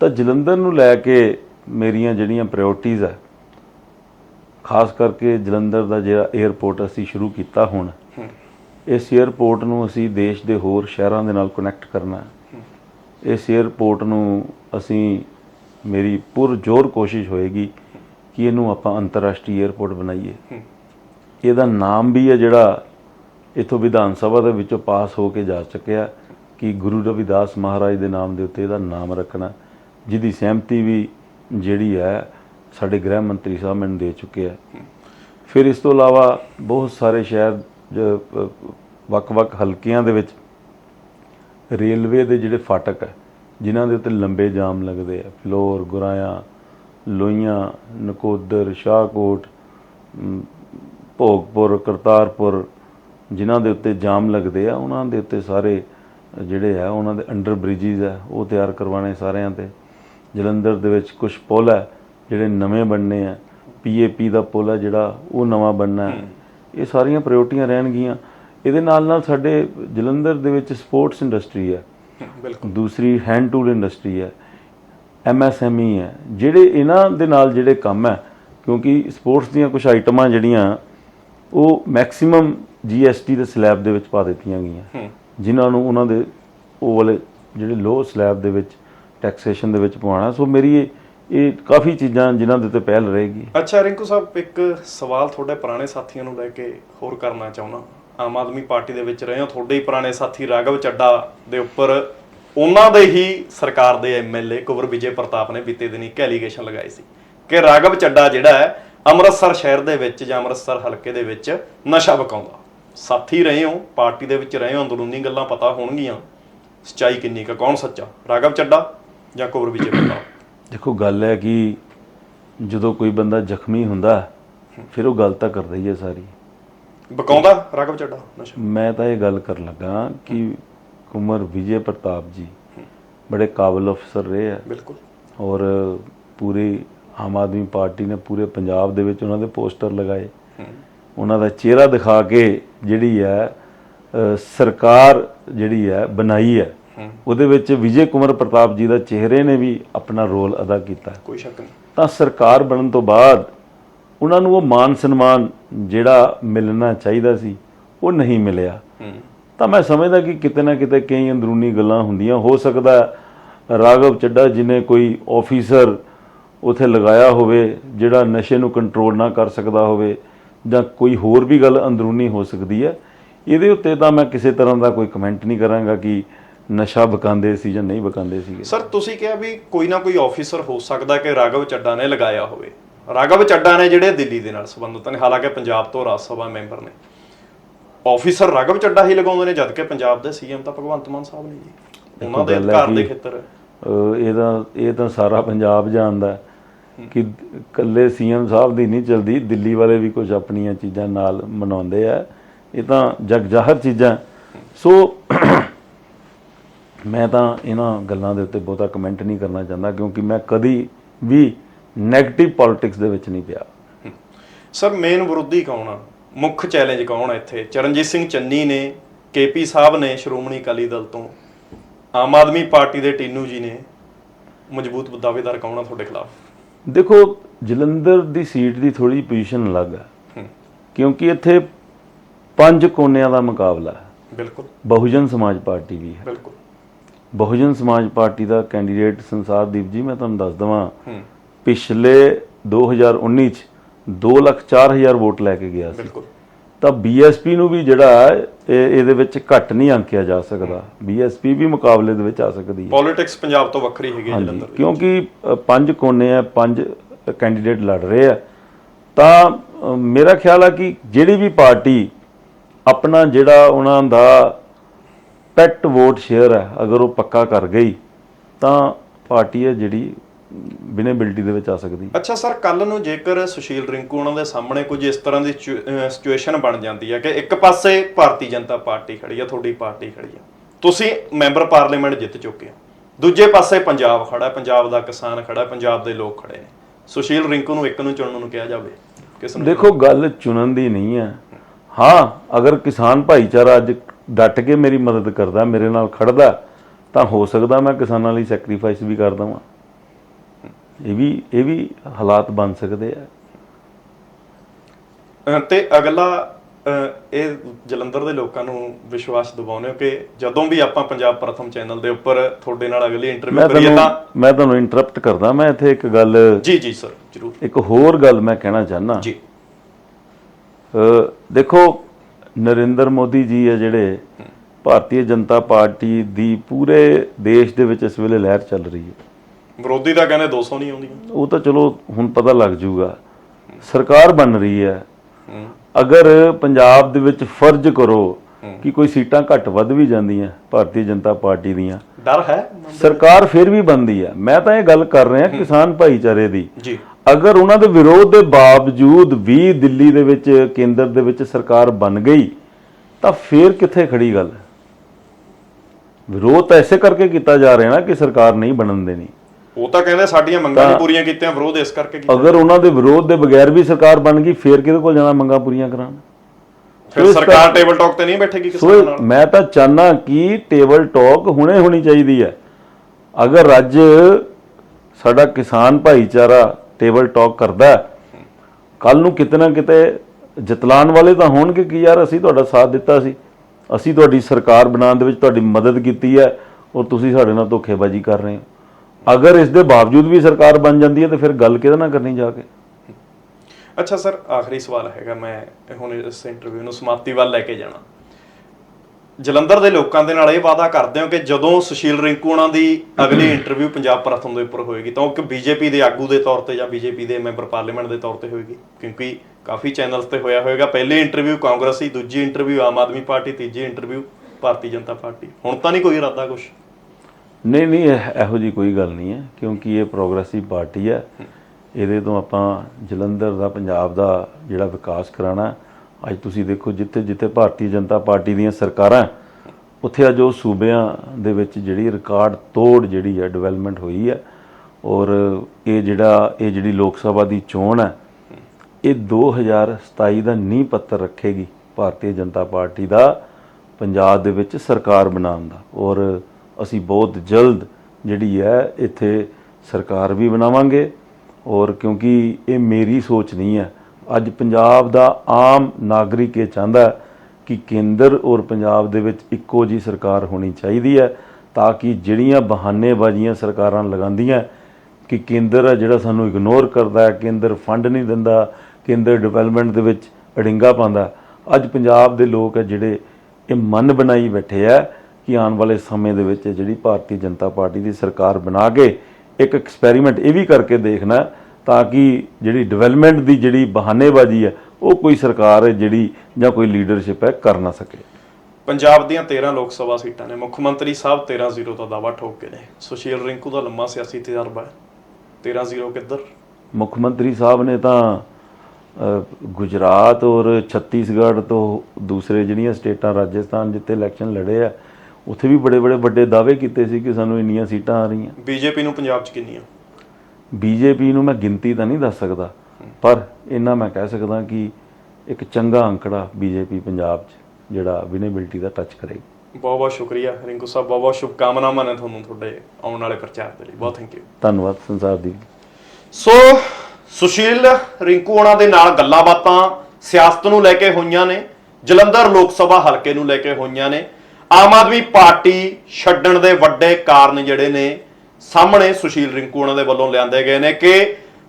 ਤਾਂ ਜਲੰਧਰ ਨੂੰ ਲੈ ਕੇ ਮੇਰੀਆਂ ਜਿਹੜੀਆਂ ਪ੍ਰਾਇੋਰਟੀਆਂ ਆ ਖਾਸ ਕਰਕੇ ਜਲੰਧਰ ਦਾ ਜਿਹੜਾ 에ਅਰਪੋਰਟ ਅਸੀਂ ਸ਼ੁਰੂ ਕੀਤਾ ਹੁਣ ਇਸ 에어ਪੋਰਟ ਨੂੰ ਅਸੀਂ ਦੇਸ਼ ਦੇ ਹੋਰ ਸ਼ਹਿਰਾਂ ਦੇ ਨਾਲ ਕਨੈਕਟ ਕਰਨਾ ਇਸ 에어ਪੋਰਟ ਨੂੰ ਅਸੀਂ ਮੇਰੀ ਪੁਰ ਜੋਰ ਕੋਸ਼ਿਸ਼ ਹੋਏਗੀ ਕਿ ਇਹਨੂੰ ਆਪਾਂ ਅੰਤਰਰਾਸ਼ਟਰੀ 에어ਪੋਰਟ ਬਣਾਈਏ। ਇਹਦਾ ਨਾਮ ਵੀ ਹੈ ਜਿਹੜਾ ਇਥੋਂ ਵਿਧਾਨ ਸਭਾ ਦੇ ਵਿੱਚੋਂ ਪਾਸ ਹੋ ਕੇ ਜਾ ਚੁੱਕਿਆ ਕਿ ਗੁਰੂ ਰਵਿਦਾਸ ਮਹਾਰਾਜ ਦੇ ਨਾਮ ਦੇ ਉੱਤੇ ਇਹਦਾ ਨਾਮ ਰੱਖਣਾ। ਜਿਹਦੀ ਸਹਿਮਤੀ ਵੀ ਜਿਹੜੀ ਹੈ, ਸਾਡੇ ਗ੍ਰਹਿ ਮੰਤਰੀ ਸਾਹਿਬ ਮੈਨੂੰ ਦੇ ਚੁੱਕੇ ਆ। ਫਿਰ ਇਸ ਤੋਂ ਇਲਾਵਾ ਬਹੁਤ ਸਾਰੇ ਸ਼ਹਿਰ ਵੱਖ-ਵੱਖ ਹਲਕਿਆਂ ਦੇ ਵਿੱਚ ਰੇਲਵੇ ਦੇ ਜਿਹੜੇ ਫਾਟਕ ਹੈ, ਜਿਨ੍ਹਾਂ ਦੇ ਉੱਤੇ ਲੰਬੇ ਜਾਮ ਲੱਗਦੇ ਆ। ਫਲੋਰ, ਗੁਰਾਇਆ ਲੋਈਆਂ ਨਕੋਦਰ, ਸ਼ਾਹਕੋਟ ਭੋਗਪੁਰ, ਕਰਤਾਰਪੁਰ, ਜਿਨ੍ਹਾਂ ਦੇ ਉੱਤੇ ਜਾਮ ਲੱਗਦੇ ਆ, ਉਹਨਾਂ ਦੇ ਉੱਤੇ ਸਾਰੇ ਜਿਹੜੇ ਆ, ਉਹਨਾਂ ਦੇ ਅੰਡਰ ਬ੍ਰਿਜਿਸ ਆ, ਉਹ ਤਿਆਰ ਕਰਵਾਣੇ ਸਾਰਿਆਂ ਤੇ। ਜਲੰਧਰ ਦੇ ਵਿੱਚ ਕੁਝ ਪੁਲ ਹੈ ਜਿਹੜੇ ਨਵੇਂ ਬਣਨੇ ਆ। ਪੀਏਪੀ ਦਾ ਪੁਲ ਹੈ ਜਿਹੜਾ, ਉਹ ਨਵਾਂ ਬਣਨਾ ਹੈ। ਇਹ ਸਾਰੀਆਂ ਪ੍ਰਾਇੋਰਟੀਆਂ ਰਹਿਣਗੀਆਂ। ਇਹਦੇ ਨਾਲ ਨਾਲ ਸਾਡੇ ਜਲੰਧਰ ਦੇ ਵਿੱਚ ਸਪੋਰਟਸ ਇੰਡਸਟਰੀ ਹੈ। ਬਿਲਕੁਲ। ਦੂਸਰੀ ਹੈਂਡ ਟੂਲ ਇੰਡਸਟਰੀ ਹੈ। ਐਮਐਸਐਮਈ ਹੈ। ਜਿਹੜੇ ਇਹਨਾਂ ਦੇ ਨਾਲ ਜਿਹੜੇ ਕੰਮ ਹੈ ਕਿਉਂਕਿ ਸਪੋਰਟਸ ਦੀਆਂ ਕੁਝ ਆਈਟਮਾਂ ਜਿਹੜੀਆਂ ਉਹ ਮੈਕਸਿਮਮ ਜੀਐਸਟੀ ਦੇ ਸਲੈਬ ਦੇ ਵਿੱਚ ਪਾ ਦਿੱਤੀਆਂ ਗਈਆਂ। ਜਿਨ੍ਹਾਂ ਨੂੰ ਉਹਨਾਂ ਦੇ ਉਹ ਵਾਲੇ ਜਿਹੜੇ ਲੋ ਸਲੈਬ ਦੇ ਵਿੱਚ ਟੈਕਸੇਸ਼ਨ ਦੇ ਵਿੱਚ ਪਵਾਉਣਾ। ਸੋ ਮੇਰੀ ਇਹ ਕਾਫੀ ਚੀਜ਼ਾਂ ਜਿਨ੍ਹਾਂ ਦੇ ਉੱਤੇ ਪਹਿਲ ਰਹੇਗੀ। ਅੱਛਾ, ਰਿੰਕੂ ਸਾਹਿਬ, ਇੱਕ ਸਵਾਲ ਤੁਹਾਡੇ ਪੁਰਾਣੇ ਸਾਥੀਆਂ ਨੂੰ ਲੈ ਕੇ ਹੋਰ ਕਰਨਾ ਚਾਹੁੰਦਾ। ਆਮ ਆਦਮੀ ਪਾਰਟੀ ਦੇ ਵਿੱਚ ਰਹੇ ਹੋ, ਤੁਹਾਡੇ ਹੀ ਪੁਰਾਣੇ ਸਾਥੀ ਰਾਘਵ ਚੱਡਾ ਦੇ ਉੱਪਰ ਉਹਨਾਂ ਦੇ ਹੀ ਸਰਕਾਰ ਦੇ ਐਮਐਲਏ ਕੁਵਰ ਵਿਜੇ ਪ੍ਰਤਾਪ ਨੇ ਬੀਤੇ ਦਿਨੀ ਇੱਕ ਐਲੀਗੇਸ਼ਨ ਲਗਾਈ ਸੀ ਕਿ ਰਾਘਵ ਚੱਡਾ ਜਿਹੜਾ ਹੈ, ਅੰਮ੍ਰਿਤਸਰ ਸ਼ਹਿਰ ਦੇ ਵਿੱਚ ਜਾਂ ਅੰਮ੍ਰਿਤਸਰ ਹਲਕੇ ਦੇ ਵਿੱਚ ਨਸ਼ਾ ਵਿਕਾਉਂਦਾ। ਸਾਥੀ ਰਹੇ ਹੋ, ਪਾਰਟੀ ਦੇ ਵਿੱਚ ਰਹੇ ਹੋ, ਅੰਦਰੂਨੀ ਗੱਲਾਂ ਪਤਾ ਹੋਣਗੀਆਂ। ਸਚਾਈ ਕਿੰਨੀ ਕੁ, ਕੌਣ ਸੱਚਾ? ਰਾਘਵ ਚੱਡਾ ਜਾਂ ਕੁਵਰ ਵਿਜੇ ਪ੍ਰਤਾਪ? ਦੇਖੋ ਗੱਲ ਹੈ ਕਿ ਜਦੋਂ ਕੋਈ ਬੰਦਾ ਜ਼ਖਮੀ ਹੁੰਦਾ ਫਿਰ ਉਹ ਗੱਲ ਤਾਂ ਕਰਦਾ ਹੀ ਹੈ ਸਾਰੀ। ਵਿਕਾਉਂਦਾ ਰਾਘਵ ਚੱਡਾ ਨਸ਼ਾ। ਮੈਂ ਤਾਂ ਇਹ ਗੱਲ ਕਰਨ ਲੱਗਾ ਕਿ ਕੁਮਰ ਵਿਜੇ ਪ੍ਰਤਾਪ ਜੀ ਬੜੇ ਕਾਬਲ ਅਫਸਰ ਰਹੇ ਆ। ਬਿਲਕੁਲ। ਔਰ ਪੂਰੀ ਆਮ ਆਦਮੀ ਪਾਰਟੀ ਨੇ ਪੂਰੇ ਪੰਜਾਬ ਦੇ ਵਿੱਚ ਉਹਨਾਂ ਦੇ ਪੋਸਟਰ ਲਗਾਏ। ਉਹਨਾਂ ਦਾ ਚਿਹਰਾ ਦਿਖਾ ਕੇ ਜਿਹੜੀ ਹੈ ਸਰਕਾਰ ਜਿਹੜੀ ਹੈ ਬਣਾਈ ਹੂੰ। ਉਹਦੇ ਵਿੱਚ ਵਿਜੇ ਕੁਮਾਰ ਪ੍ਰਤਾਪ ਜੀ ਦਾ ਚਿਹਰੇ ਨੇ ਵੀ ਆਪਣਾ ਰੋਲ ਅਦਾ ਕੀਤਾ। ਕੋਈ ਸ਼ੱਕ ਨਹੀਂ। ਤਾਂ ਸਰਕਾਰ ਬਣਨ ਤੋਂ ਬਾਅਦ ਉਹਨਾਂ ਨੂੰ ਉਹ ਮਾਨ ਸਨਮਾਨ ਜਿਹੜਾ ਮਿਲਣਾ ਚਾਹੀਦਾ ਸੀ ਉਹ ਨਹੀਂ ਮਿਲਿਆ। ਤਾਂ ਮੈਂ ਸਮਝਦਾ ਕਿ ਕਿਤੇ ਨਾ ਕਿਤੇ ਕਈ ਅੰਦਰੂਨੀ ਗੱਲਾਂ ਹੁੰਦੀਆਂ। ਹੋ ਸਕਦਾ ਹੈ ਰਾਘਵ ਚੱਡਾ ਜਿਨੇ ਕੋਈ ਆਫੀਸਰ ਉਥੇ ਲਗਾਇਆ ਹੋਵੇ ਜਿਹੜਾ ਨਸ਼ੇ ਨੂੰ ਕੰਟਰੋਲ ਨਾ ਕਰ ਸਕਦਾ ਹੋਵੇ ਜਾਂ ਕੋਈ ਹੋਰ ਵੀ ਗੱਲ ਅੰਦਰੂਨੀ ਹੋ ਸਕਦੀ ਹੈ। ਇਹਦੇ ਉੱਤੇ ਤਾਂ ਮੈਂ ਕਿਸੇ ਤਰ੍ਹਾਂ ਦਾ ਕੋਈ ਕਮੈਂਟ ਨਹੀਂ ਕਰਾਂਗਾ ਕਿ ਨਸ਼ਾ ਬਕਾਉਂਦੇ ਸੀ ਜਾਂ ਨਹੀਂ ਬਕਾਉਂਦੇ ਸੀਗੇ? ਸਰ ਤੁਸੀਂ ਕਿਹਾ ਵੀ ਕੋਈ ਨਾ ਕੋਈ ਆਫੀਸਰ ਹੋ ਸਕਦਾ ਕਿ ਰਾਘਵ ਚੱਡਾ ਨੇ ਲਗਾਇਆ ਹੋਵੇ। ਰਾਘਵ ਚੱਡਾ ਨੇ ਜਿਹੜੇ ਦਿੱਲੀ ਦੇ ਨਾਲ ਸੰਬੰਧਿਤ ਨੇ ਹਾਲਾਂਕਿ ਪੰਜਾਬ ਤੋਂ ਰਾਜ ਸਭਾ ਮੈਂਬਰ ਨੇ। ਆਫੀਸਰ ਰਾਘਵ ਚੱਡਾ ਹੀ ਲਗਾਉਂਦੇ ਨੇ ਜਦ ਕਿ ਪੰਜਾਬ ਦੇ ਸੀਐਮ ਤਾਂ ਭਗਵੰਤ ਮਾਨ ਸਾਹਿਬ ਨੇ ਜੀ। ਉਹਨਾਂ ਦੇ ਘਰ ਦੇ ਖੇਤਰ ਇਹਦਾ ਇਹ ਤਾਂ ਸਾਰਾ ਪੰਜਾਬ ਜਾਣਦਾ ਕਿ ਕੱਲੇ ਸੀਐਮ ਸਾਹਿਬ ਦੀ ਨਹੀਂ ਚਲਦੀ ਦਿੱਲੀ ਵਾਲੇ ਵੀ ਕੁਝ ਆਪਣੀਆਂ ਚੀਜ਼ਾਂ ਨਾਲ ਮਨਾਉਂਦੇ ਆ। ਇਹ ਤਾਂ ਜਗ ਜ਼ਾਹਰ ਚੀਜ਼ਾਂ। ਸੋ ਮੈਂ ਤਾਂ ਇਹਨਾਂ ਗੱਲਾਂ ਦੇ ਉੱਤੇ ਬਹੁਤਾ ਕਮੈਂਟ ਨਹੀਂ ਕਰਨਾ ਚਾਹੁੰਦਾ ਕਿਉਂਕਿ ਮੈਂ ਕਦੀ ਵੀ 네ਗੇਟਿਵ ਪੋਲਿਟਿਕਸ ਦੇ ਵਿੱਚ ਨਹੀਂ ਪਿਆ। ਸਰ ਮੇਨ ਵਿਰੋਧੀ ਕੌਣ ਆ? ਮੁੱਖ ਚੈਲੰਜ ਕੌਣ ਆ ਇੱਥੇ? ਚਰਨਜੀਤ ਸਿੰਘ ਚੰਨੀ ਨੇ ਕੇਪੀ ਸਾਹਿਬ ਨੇ ਸ਼੍ਰੋਮਣੀ ਅਕਾਲੀ ਦਲ ਤੋਂ। ਆਮ ਆਦਮੀ ਪਾਰਟੀ ਦੇ ਟੀਨੂ ਜੀ ਨੇ। ਮਜ਼ਬੂਤ ਦਾਅਵੇਦਾਰ ਕੌਣ ਆ ਤੁਹਾਡੇ ਖਿਲਾਫ? ਦੇਖੋ ਜਲੰਧਰ ਦੀ ਸੀਟ ਦੀ ਥੋੜੀ ਪੋਜੀਸ਼ਨ ਹੂੰ। ਕਿਉਂਕਿ ਇੱਥੇ ਪੰਜ ਕੋਨਿਆਂ ਦਾ ਮੁਕਾਬਲਾ ਹੈ। ਬਿਲਕੁਲ। ਬਹੁਜਨ ਸਮਾਜ ਪਾਰਟੀ ਵੀ ਹੈ। ਬਿਲਕੁਲ। ਬਹੁਜਨ ਸਮਾਜ ਪਾਰਟੀ ਦਾ ਕੈਂਡੀਡੇਟ ਸੰਸਾਰਦੀਪ ਜੀ ਮੈਂ ਤੁਹਾਨੂੰ ਦੱਸ ਦਵਾਂ। ਪਿਛਲੇ 2019 ਚ 2 ਲੱਖ 4000 ਵੋਟ ਲੈ ਕੇ ਗਿਆ ਸੀ। ਤਾਂ ਬੀਐਸਪੀ ਨੂੰ ਵੀ ਜਿਹੜਾ ਇਹਦੇ ਵਿੱਚ ਘੱਟ ਨਹੀਂ ਅੰਕਿਆ ਜਾ ਸਕਦਾ। ਬੀਐਸਪੀ ਵੀ ਮੁਕਾਬਲੇ ਦੇ ਵਿੱਚ ਆ ਸਕਦੀ ਹੈ। ਪੋਲਿਟਿਕਸ ਪੰਜਾਬ ਤੋਂ ਵੱਖਰੀ ਹੈਗੀ ਜਲੰਧਰ ਕਿਉਂਕਿ ਪੰਜ ਕੋਨੇ ਆ ਪੰਜ ਕੈਂਡੀਡੇਟ ਲੜ ਰਹੇ ਆ। ਤਾਂ ਮੇਰਾ ਖਿਆਲ ਆ ਕਿ ਜਿਹੜੀ ਵੀ ਪਾਰਟੀ ਆਪਣਾ ਜਿਹੜਾ ਉਹਨਾਂ ਦਾ ਪੈਟ ਵੋਟ ਸ਼ੇਅਰ ਹੈ ਅਗਰ ਉਹ ਪੱਕਾ ਕਰ ਗਈ ਤਾਂ ਪਾਰਟੀ ਹੈ ਜਿਹੜੀ ਬਿਨੇਬਿਲਟੀ ਦੇ ਵਿੱਚ ਆ ਸਕਦੀ। ਅੱਛਾ ਸਰ ਕੱਲ ਨੂੰ ਜੇਕਰ ਸੁਸ਼ੀਲ ਰਿੰਕੂ ਉਹਨਾਂ ਦੇ ਸਾਹਮਣੇ ਕੁਝ ਇਸ ਤਰ੍ਹਾਂ ਦੀ ਸਿਚੁਏਸ਼ਨ ਬਣ ਜਾਂਦੀ ਹੈ ਕਿ ਇੱਕ ਪਾਸੇ ਭਾਰਤੀ ਜਨਤਾ ਪਾਰਟੀ ਖੜੀ ਆ ਤੁਹਾਡੀ ਪਾਰਟੀ ਖੜੀ ਆ ਤੁਸੀਂ ਮੈਂਬਰ ਪਾਰਲੀਮੈਂਟ ਜਿੱਤ ਚੁੱਕੇ ਹੋ। ਦੂਜੇ ਪਾਸੇ ਪੰਜਾਬ ਖੜਾ ਹੈ, ਪੰਜਾਬ ਦਾ ਕਿਸਾਨ ਖੜਾ ਪੰਜਾਬ ਦੇ ਲੋਕ ਖੜੇ ਨੇ। ਸੁਸ਼ੀਲ ਰਿੰਕੂ ਨੂੰ ਇੱਕ ਨੂੰ ਚੁਣਨ ਨੂੰ ਕਿਹਾ ਜਾਵੇ ਕਿਸ ਨੂੰ? ਦੇਖੋ ਗੱਲ ਚੁਣਨ ਦੀ ਨਹੀਂ ਹੈ। ਹਾਂ ਅਗਰ ਕਿਸਾਨ ਭਾਈਚਾਰਾ ਅੱਜ ਡਟ ਕੇ ਮੇਰੀ ਮਦਦ ਕਰਦਾ ਮੇਰੇ ਨਾਲ ਖੜਦਾ ਤਾਂ ਹੋ ਸਕਦਾ ਮੈਂ ਕਿਸਾਨਾਂ ਲਈ ਸੈਕਰੀਫਾਈਸ ਵੀ ਕਰ ਦਵਾਂ। ਇਹ ਵੀ ਇਹ ਵੀ ਹਾਲਾਤ ਬਣ ਸਕਦੇ ਆ। ਤੇ ਅਗਲਾ ਇਹ ਜਲੰਧਰ ਦੇ ਲੋਕਾਂ ਨੂੰ ਵਿਸ਼ਵਾਸ ਦਿਵਾਉਂਦੇ ਹੋ ਕਿ ਜਦੋਂ ਵੀ ਆਪਾਂ ਪੰਜਾਬ ਪ੍ਰਥਮ ਚੈਨਲ ਦੇ ਉੱਪਰ ਤੁਹਾਡੇ ਨਾਲ ਅਗਲੀ ਇੰਟਰਵਿਊ ਕਰੀਏ ਤਾਂ ਮੈਂ ਤੁਹਾਨੂੰ ਇੰਟਰਰਪਟ ਕਰਦਾ ਮੈਂ ਇੱਥੇ ਇੱਕ ਗੱਲ ਜੀ ਜੀ ਸਰ ਜਰੂਰ। ਇੱਕ ਹੋਰ ਗੱਲ ਮੈਂ ਕਹਿਣਾ ਚਾਹਨਾ ਜੀ। ਦੇਖੋ ਨਰਿੰਦਰ ਮੋਦੀ ਜੀ ਹੈ ਜਿਹੜੇ ਭਾਰਤੀ ਜਨਤਾ ਪਾਰਟੀ ਦੀ ਪੂਰੇ ਦੇਸ਼ ਦੇ ਵਿੱਚ ਇਸ ਵੇਲੇ ਲਹਿਰ ਚੱਲ ਰਹੀ ਹੈ। ਵਿਰੋਧੀ ਤਾਂ ਕਹਿੰਦੇ 200 ਨਹੀਂ ਆਉਂਦੀਆਂ। ਉਹ ਤਾਂ ਚਲੋ ਹੁਣ ਪਤਾ ਲੱਗ ਜਾਊਗਾ ਸਰਕਾਰ ਬਣ ਰਹੀ ਹੈ। ਹੂੰ ਅਗਰ ਪੰਜਾਬ ਦੇ ਵਿੱਚ ਫਰਜ਼ ਕਰੋ ਕਿ ਕੋਈ ਸੀਟਾਂ ਘੱਟ ਵੱਧ ਵੀ ਜਾਂਦੀਆਂ ਭਾਰਤੀ ਜਨਤਾ ਪਾਰਟੀ ਦੀਆਂ ਡਰ ਹੈ। ਸਰਕਾਰ ਫਿਰ ਵੀ ਬਣਦੀ ਹੈ। ਮੈਂ ਤਾਂ ਇਹ ਗੱਲ ਕਰ ਰਿਹਾ ਕਿਸਾਨ ਭਾਈਚਾਰੇ ਦੀ। ਜੀ। ਅਗਰ ਉਹਨਾਂ ਦੇ ਵਿਰੋਧ ਦੇ ਬਾਵਜੂਦ ਵੀ ਦਿੱਲੀ ਦੇ ਵਿੱਚ ਕੇਂਦਰ ਦੇ ਵਿੱਚ ਸਰਕਾਰ ਬਣ ਗਈ ਤਾਂ ਫੇਰ ਕਿੱਥੇ ਖੜੀ ਗੱਲ? ਵਿਰੋਧ ਤਾਂ ਐਸੇ ਕਰਕੇ ਕੀਤਾ ਜਾ ਰਿਹਾ ਨਾ ਕਿ ਸਰਕਾਰ ਨਹੀਂ ਬਣਨ ਦੇਣੀ। ਉਹ ਤਾਂ ਕਹਿੰਦੇ ਸਾਡੀਆਂ ਮੰਗਾਂ ਨਹੀਂ ਪੂਰੀਆਂ ਕੀਤੀਆਂ ਵਿਰੋਧ ਇਸ ਕਰਕੇ ਕੀਤਾ। ਅਗਰ ਉਹਨਾਂ ਦੇ ਵਿਰੋਧ ਦੇ ਬਗੈਰ ਵੀ ਸਰਕਾਰ ਬਣ ਗਈ ਫੇਰ ਕਿਹਦੇ ਕੋਲ ਜਾਣਾ ਮੰਗਾਂ ਪੂਰੀਆਂ ਕਰਾਉਣ? ਫਿਰ ਸਰਕਾਰ ਟੇਬਲ ਟਾਕ ਤੇ ਨਹੀਂ ਬੈਠੇਗੀ ਸੋ ਕਿਸਾਨਾਂ ਨਾਲ? ਮੈਂ ਤਾਂ ਚਾਹਨਾ ਕਿ ਟੇਬਲ ਟਾਕ ਹੁਣੇ ਹੋਣੀ ਚਾਹੀਦੀ ਹੈ। ਅਗਰ ਰੱਜ ਸਾਡਾ ਕਿਸਾਨ ਭਾਈਚਾਰਾ ਟੇਬਲ ਟਾਕ ਕਰਦਾ ਕੱਲ ਨੂੰ ਕਿਤੇ ਨਾ ਕਿਤੇ ਜਤਲਾਨ ਵਾਲੇ ਤਾਂ ਹੋਣਗੇ ਕਿ ਯਾਰ ਅਸੀਂ ਤੁਹਾਡਾ ਸਾਥ ਦਿੱਤਾ ਸੀ। ਅਸੀਂ ਤੁਹਾਡੀ ਸਰਕਾਰ ਬਣਾਉਣ ਦੇ ਵਿੱਚ ਤੁਹਾਡੀ ਮਦਦ ਕੀਤੀ ਹੈ ਔਰ ਤੁਸੀਂ ਸਾਡੇ ਨਾਲ ਧੋਖੇਬਾਜ਼ੀ ਕਰ ਰਹੇ ਹੋ। ਅਗਰ ਇਸ ਦੇ ਬਾਵਜੂਦ ਵੀ ਸਰਕਾਰ ਬਣ ਜਾਂਦੀ ਹੈ ਤੇ ਫਿਰ ਗੱਲ ਕਿਹਦੇ ਨਾਲ ਕਰਨੀ ਜਾ ਕੇ? ਅੱਛਾ ਸਰ ਆਖਰੀ ਸਵਾਲ ਹੈਗਾ ਮੈਂ ਹੁਣ ਇਸ ਇੰਟਰਵਿਊ ਨੂੰ ਸਮਾਪਤੀ ਵੱਲ ਲੈ ਕੇ ਜਾਣਾ। ਜਲੰਧਰ ਦੇ ਲੋਕਾਂ ਦੇ ਨਾਲ ਇਹ ਵਾਅਦਾ ਕਰਦੇ ਹੋ ਕਿ ਜਦੋਂ ਸੁਸ਼ੀਲ ਰਿੰਕੂ ਉਹਨਾਂ ਦੀ ਅਗਲੀ ਇੰਟਰਵਿਊ ਪੰਜਾਬ ਪ੍ਰਥਮ ਦੇ ਉੱਪਰ ਹੋਏਗੀ ਤਾਂ ਉਹ ਕਿ ਬੀਜੇਪੀ ਦੇ ਆਗੂ ਦੇ ਤੌਰ ਤੇ ਜਾਂ ਬੀਜੇਪੀ ਦੇ ਮੈਂਬਰ ਪਾਰਲੀਮੈਂਟ ਦੇ ਤੌਰ ਤੇ ਹੋਏਗੀ? ਕਿਉਂਕਿ ਕਾਫੀ ਚੈਨਲਸ ਤੇ ਹੋਇਆ ਹੋਏਗਾ। ਪਹਿਲੀ ਇੰਟਰਵਿਊ ਕਾਂਗਰਸੀ ਦੂਜੀ ਇੰਟਰਵਿਊ ਆਮ ਆਦਮੀ ਪਾਰਟੀ ਤੀਜੀ ਇੰਟਰਵਿਊ ਭਾਰਤੀ ਜਨਤਾ ਪਾਰਟੀ। ਹੁਣ ਤਾਂ ਨਹੀਂ ਕੋਈ ਇਰਾਦਾ ਕੁਛ? ਨਹੀਂ ਨਹੀਂ ਇਹ- ਇਹੋ ਜੀ ਕੋਈ ਗੱਲ ਨਹੀਂ ਹੈ ਕਿਉਂਕਿ ਇਹ ਪ੍ਰੋਗਰੈਸਿਵ ਪਾਰਟੀ ਹੈ। ਇਹਦੇ ਤੋਂ ਆਪਾਂ ਜਲੰਧਰ ਦਾ, ਪੰਜਾਬ ਦਾ ਜਿਹੜਾ ਵਿਕਾਸ ਕਰਾਣਾ ਅੱਜ ਤੁਸੀਂ ਦੇਖੋ ਜਿੱਥੇ ਜਿੱਥੇ ਭਾਰਤੀ ਜਨਤਾ ਪਾਰਟੀ ਦੀਆਂ ਸਰਕਾਰਾਂ, ਉੱਥੇ ਅੱਜ ਉਹ ਸੂਬਿਆਂ ਦੇ ਵਿੱਚ ਜਿਹੜੀ ਰਿਕਾਰਡ ਤੋੜ ਜਿਹੜੀ ਹੈ ਡਿਵੈਲਪਮੈਂਟ ਹੋਈ ਹੈ ਔਰ ਇਹ ਜਿਹੜਾ, ਇਹ ਜਿਹੜੀ ਲੋਕ ਸਭਾ ਦੀ ਚੋਣ ਹੈ, ਇਹ 2027 ਦਾ ਨੀਂਹ ਪੱਤਰ ਰੱਖੇਗੀ ਭਾਰਤੀ ਜਨਤਾ ਪਾਰਟੀ ਦਾ, ਪੰਜਾਬ ਦੇ ਵਿੱਚ ਸਰਕਾਰ ਬਣਾਉਣ ਦਾ ਔਰ ਅਸੀਂ ਬਹੁਤ ਜਲਦ ਜਿਹੜੀ ਹੈ, ਇੱਥੇ ਸਰਕਾਰ ਵੀ ਬਣਾਵਾਂਗੇ ਔਰ ਕਿਉਂਕਿ ਇਹ ਮੇਰੀ ਸੋਚ ਨਹੀਂ ਹੈ। ਅੱਜ ਪੰਜਾਬ ਦਾ ਆਮ ਨਾਗਰਿਕ ਇਹ ਚਾਹੁੰਦਾ ਕਿ ਕੇਂਦਰ ਔਰ ਪੰਜਾਬ ਦੇ ਵਿੱਚ ਇੱਕੋ ਜੀ ਸਰਕਾਰ ਹੋਣੀ ਚਾਹੀਦੀ ਹੈ ਤਾਂ ਕਿ ਜਿਹੜੀਆਂ ਬਹਾਨੇਬਾਜ਼ੀਆਂ ਸਰਕਾਰਾਂ ਲਗਾਉਂਦੀਆਂ ਕਿ ਕੇਂਦਰ ਹੈ ਜਿਹੜਾ ਸਾਨੂੰ ਇਗਨੋਰ ਕਰਦਾ ਹੈ, ਕੇਂਦਰ ਫੰਡ ਨਹੀਂ ਦਿੰਦਾ, ਕੇਂਦਰ ਡਿਵੈਲਪਮੈਂਟ ਦੇ ਵਿੱਚ ਅੜਿੰਗਾ ਪਾਉਂਦਾ ਅੱਜ ਪੰਜਾਬ ਦੇ ਲੋਕ ਹੈ ਜਿਹੜੇ ਇਹ ਮਨ ਬਣਾਈ ਬੈਠੇ ਆ ਕਿ ਆਉਣ ਵਾਲੇ ਸਮੇਂ ਦੇ ਵਿੱਚ ਜਿਹੜੀ ਭਾਰਤੀ ਜਨਤਾ ਪਾਰਟੀ ਦੀ ਸਰਕਾਰ ਬਣਾ ਕੇ ਇੱਕ ਐਕਸਪੈਰੀਮੈਂਟ ਇਹ ਵੀ ਕਰਕੇ ਦੇਖਣਾ ਤਾਂ ਕਿ ਜਿਹੜੀ ਡਿਵੈਲਪਮੈਂਟ ਦੀ ਜਿਹੜੀ ਬਹਾਨੇਬਾਜ਼ੀ ਹੈ ਉਹ ਕੋਈ ਸਰਕਾਰ ਹੈ ਜਿਹੜੀ ਜਾਂ ਕੋਈ ਲੀਡਰਸ਼ਿਪ ਹੈ ਕਰ ਨਾ ਸਕੇ। ਪੰਜਾਬ ਦੀਆਂ 13 ਲੋਕ ਸਭਾ ਸੀਟਾਂ ਨੇ। ਮੁੱਖ ਮੰਤਰੀ ਸਾਹਿਬ 13-0 ਦਾ ਦਾਵਾ ਠੋਕ ਕੇ ਨੇ। ਸੁਸ਼ੀਲ ਰਿੰਕੂ ਦਾ ਲੰਮਾ ਸਿਆਸੀ ਤਜਰਬਾ ਹੈ। 13-0 ਕਿੱਧਰ? ਮੁੱਖ ਮੰਤਰੀ ਸਾਹਿਬ ਨੇ ਤਾਂ ਗੁਜਰਾਤ ਔਰ ਛੱਤੀਸਗੜ੍ਹ ਤੋਂ ਦੂਸਰੇ ਜਿਹੜੀਆਂ ਸਟੇਟਾਂ ਰਾਜਸਥਾਨ ਜਿੱਥੇ ਇਲੈਕਸ਼ਨ ਲੜੇ ਆ ਉੱਥੇ ਵੀ ਬੜੇ ਬੜੇ ਵੱਡੇ ਦਾਅਵੇ ਕੀਤੇ ਸੀ ਕਿ ਸਾਨੂੰ ਇੰਨੀਆਂ ਸੀਟਾਂ ਆ ਰਹੀਆਂ। ਬੀਜੇਪੀ ਨੂੰ ਪੰਜਾਬ 'ਚ ਕਿੰਨੀਆਂ? ਬੀਜੇਪੀ ਨੂੰ ਮੈਂ ਗਿਣਤੀ ਤਾਂ ਨਹੀਂ ਦੱਸ ਸਕਦਾ ਪਰ ਇੰਨਾ ਮੈਂ ਕਹਿ ਸਕਦਾ ਕਿ ਇੱਕ ਚੰਗਾ ਅੰਕੜਾ ਬੀਜੇਪੀ ਪੰਜਾਬ 'ਚ ਜਿਹੜਾ ਵਿਨੇਬਿਲਟੀ ਦਾ ਟੱਚ ਕਰੇਗੀ। ਬਹੁਤ ਬਹੁਤ ਸ਼ੁਕਰੀਆ ਰਿੰਕੂ ਸਾਹਿਬ ਬਹੁਤ ਬਹੁਤ ਸ਼ੁਭਕਾਮਨਾਵਾਂ ਨੇ ਤੁਹਾਨੂੰ ਤੁਹਾਡੇ ਆਉਣ ਵਾਲੇ ਪ੍ਰਚਾਰ ਦੇ ਲਈ। ਬਹੁਤ ਥੈਂਕ ਯੂ ਧੰਨਵਾਦ ਸੰਸਾਰ ਦੀ। ਸੋ ਸੁਸ਼ੀਲ ਰਿੰਕੂ ਉਹਨਾਂ ਦੇ ਨਾਲ ਗੱਲਾਂ ਬਾਤਾਂ ਸਿਆਸਤ ਨੂੰ ਲੈ ਕੇ ਹੋਈਆਂ ਨੇ ਜਲੰਧਰ ਲੋਕ ਸਭਾ ਹਲਕੇ ਨੂੰ ਲੈ ਕੇ ਹੋਈਆਂ ਨੇ। ਆਮ ਆਦਮੀ ਪਾਰਟੀ ਛੱਡਣ ਦੇ ਵੱਡੇ ਕਾਰਨ ਜਿਹੜੇ ਨੇ, ਸਾਹਮਣੇ ਸੁਸ਼ੀਲ ਰਿੰਕੂ ਉਹਨਾਂ ਦੇ ਵੱਲੋਂ ਲਿਆਂਦੇ ਗਏ ਨੇ ਕਿ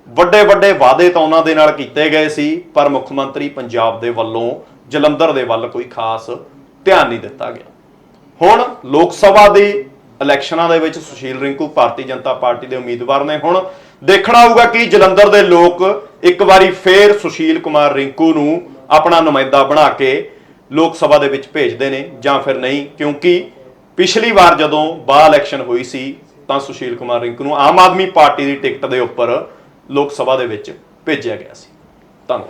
ਵੱਡੇ ਵੱਡੇ ਵਾਅਦੇ ਤਾਂ ਉਹਨਾਂ ਦੇ ਨਾਲ ਕੀਤੇ ਗਏ ਸੀ, ਪਰ ਮੁੱਖ ਮੰਤਰੀ ਪੰਜਾਬ ਦੇ ਵੱਲੋਂ, ਜਲੰਧਰ ਦੇ ਵੱਲ ਕੋਈ ਖਾਸ ਧਿਆਨ ਨਹੀਂ ਦਿੱਤਾ ਗਿਆ। ਹੁਣ ਲੋਕ ਸਭਾ ਦੀ ਇਲੈਕਸ਼ਨਾਂ ਦੇ ਵਿੱਚ ਸੁਸ਼ੀਲ ਰਿੰਕੂ ਭਾਰਤੀ ਜਨਤਾ ਪਾਰਟੀ ਦੇ ਉਮੀਦਵਾਰ ਨੇ। ਹੁਣ ਦੇਖਣਾ ਹੋਊਗਾ ਕਿ ਜਲੰਧਰ ਦੇ ਲੋਕ ਇੱਕ ਵਾਰੀ ਫੇਰ ਸੁਸ਼ੀਲ ਕੁਮਾਰ ਰਿੰਕੂ ਨੂੰ ਆਪਣਾ ਨੁਮਾਇੰਦਾ ਬਣਾ ਕੇ ਲੋਕ ਸਭਾ ਦੇ ਵਿੱਚ ਭੇਜਦੇ ਨੇ ਜਾਂ ਫਿਰ ਨਹੀਂ, ਕਿਉਂਕਿ ਪਿਛਲੀ ਵਾਰ ਜਦੋਂ ਬਾ ਇਲੈਕਸ਼ਨ ਹੋਈ ਸੀ, ਤਾਂ ਸੁਸ਼ੀਲ ਕੁਮਾਰ ਰਿੰਕੂ ਨੂੰ ਆਮ ਆਦਮੀ ਪਾਰਟੀ ਦੀ ਟਿਕਟ ਦੇ ਉੱਪਰ ਲੋਕ ਸਭਾ ਦੇ ਵਿੱਚ ਭੇਜਿਆ ਗਿਆ ਸੀ। ਧੰਨਵਾਦ।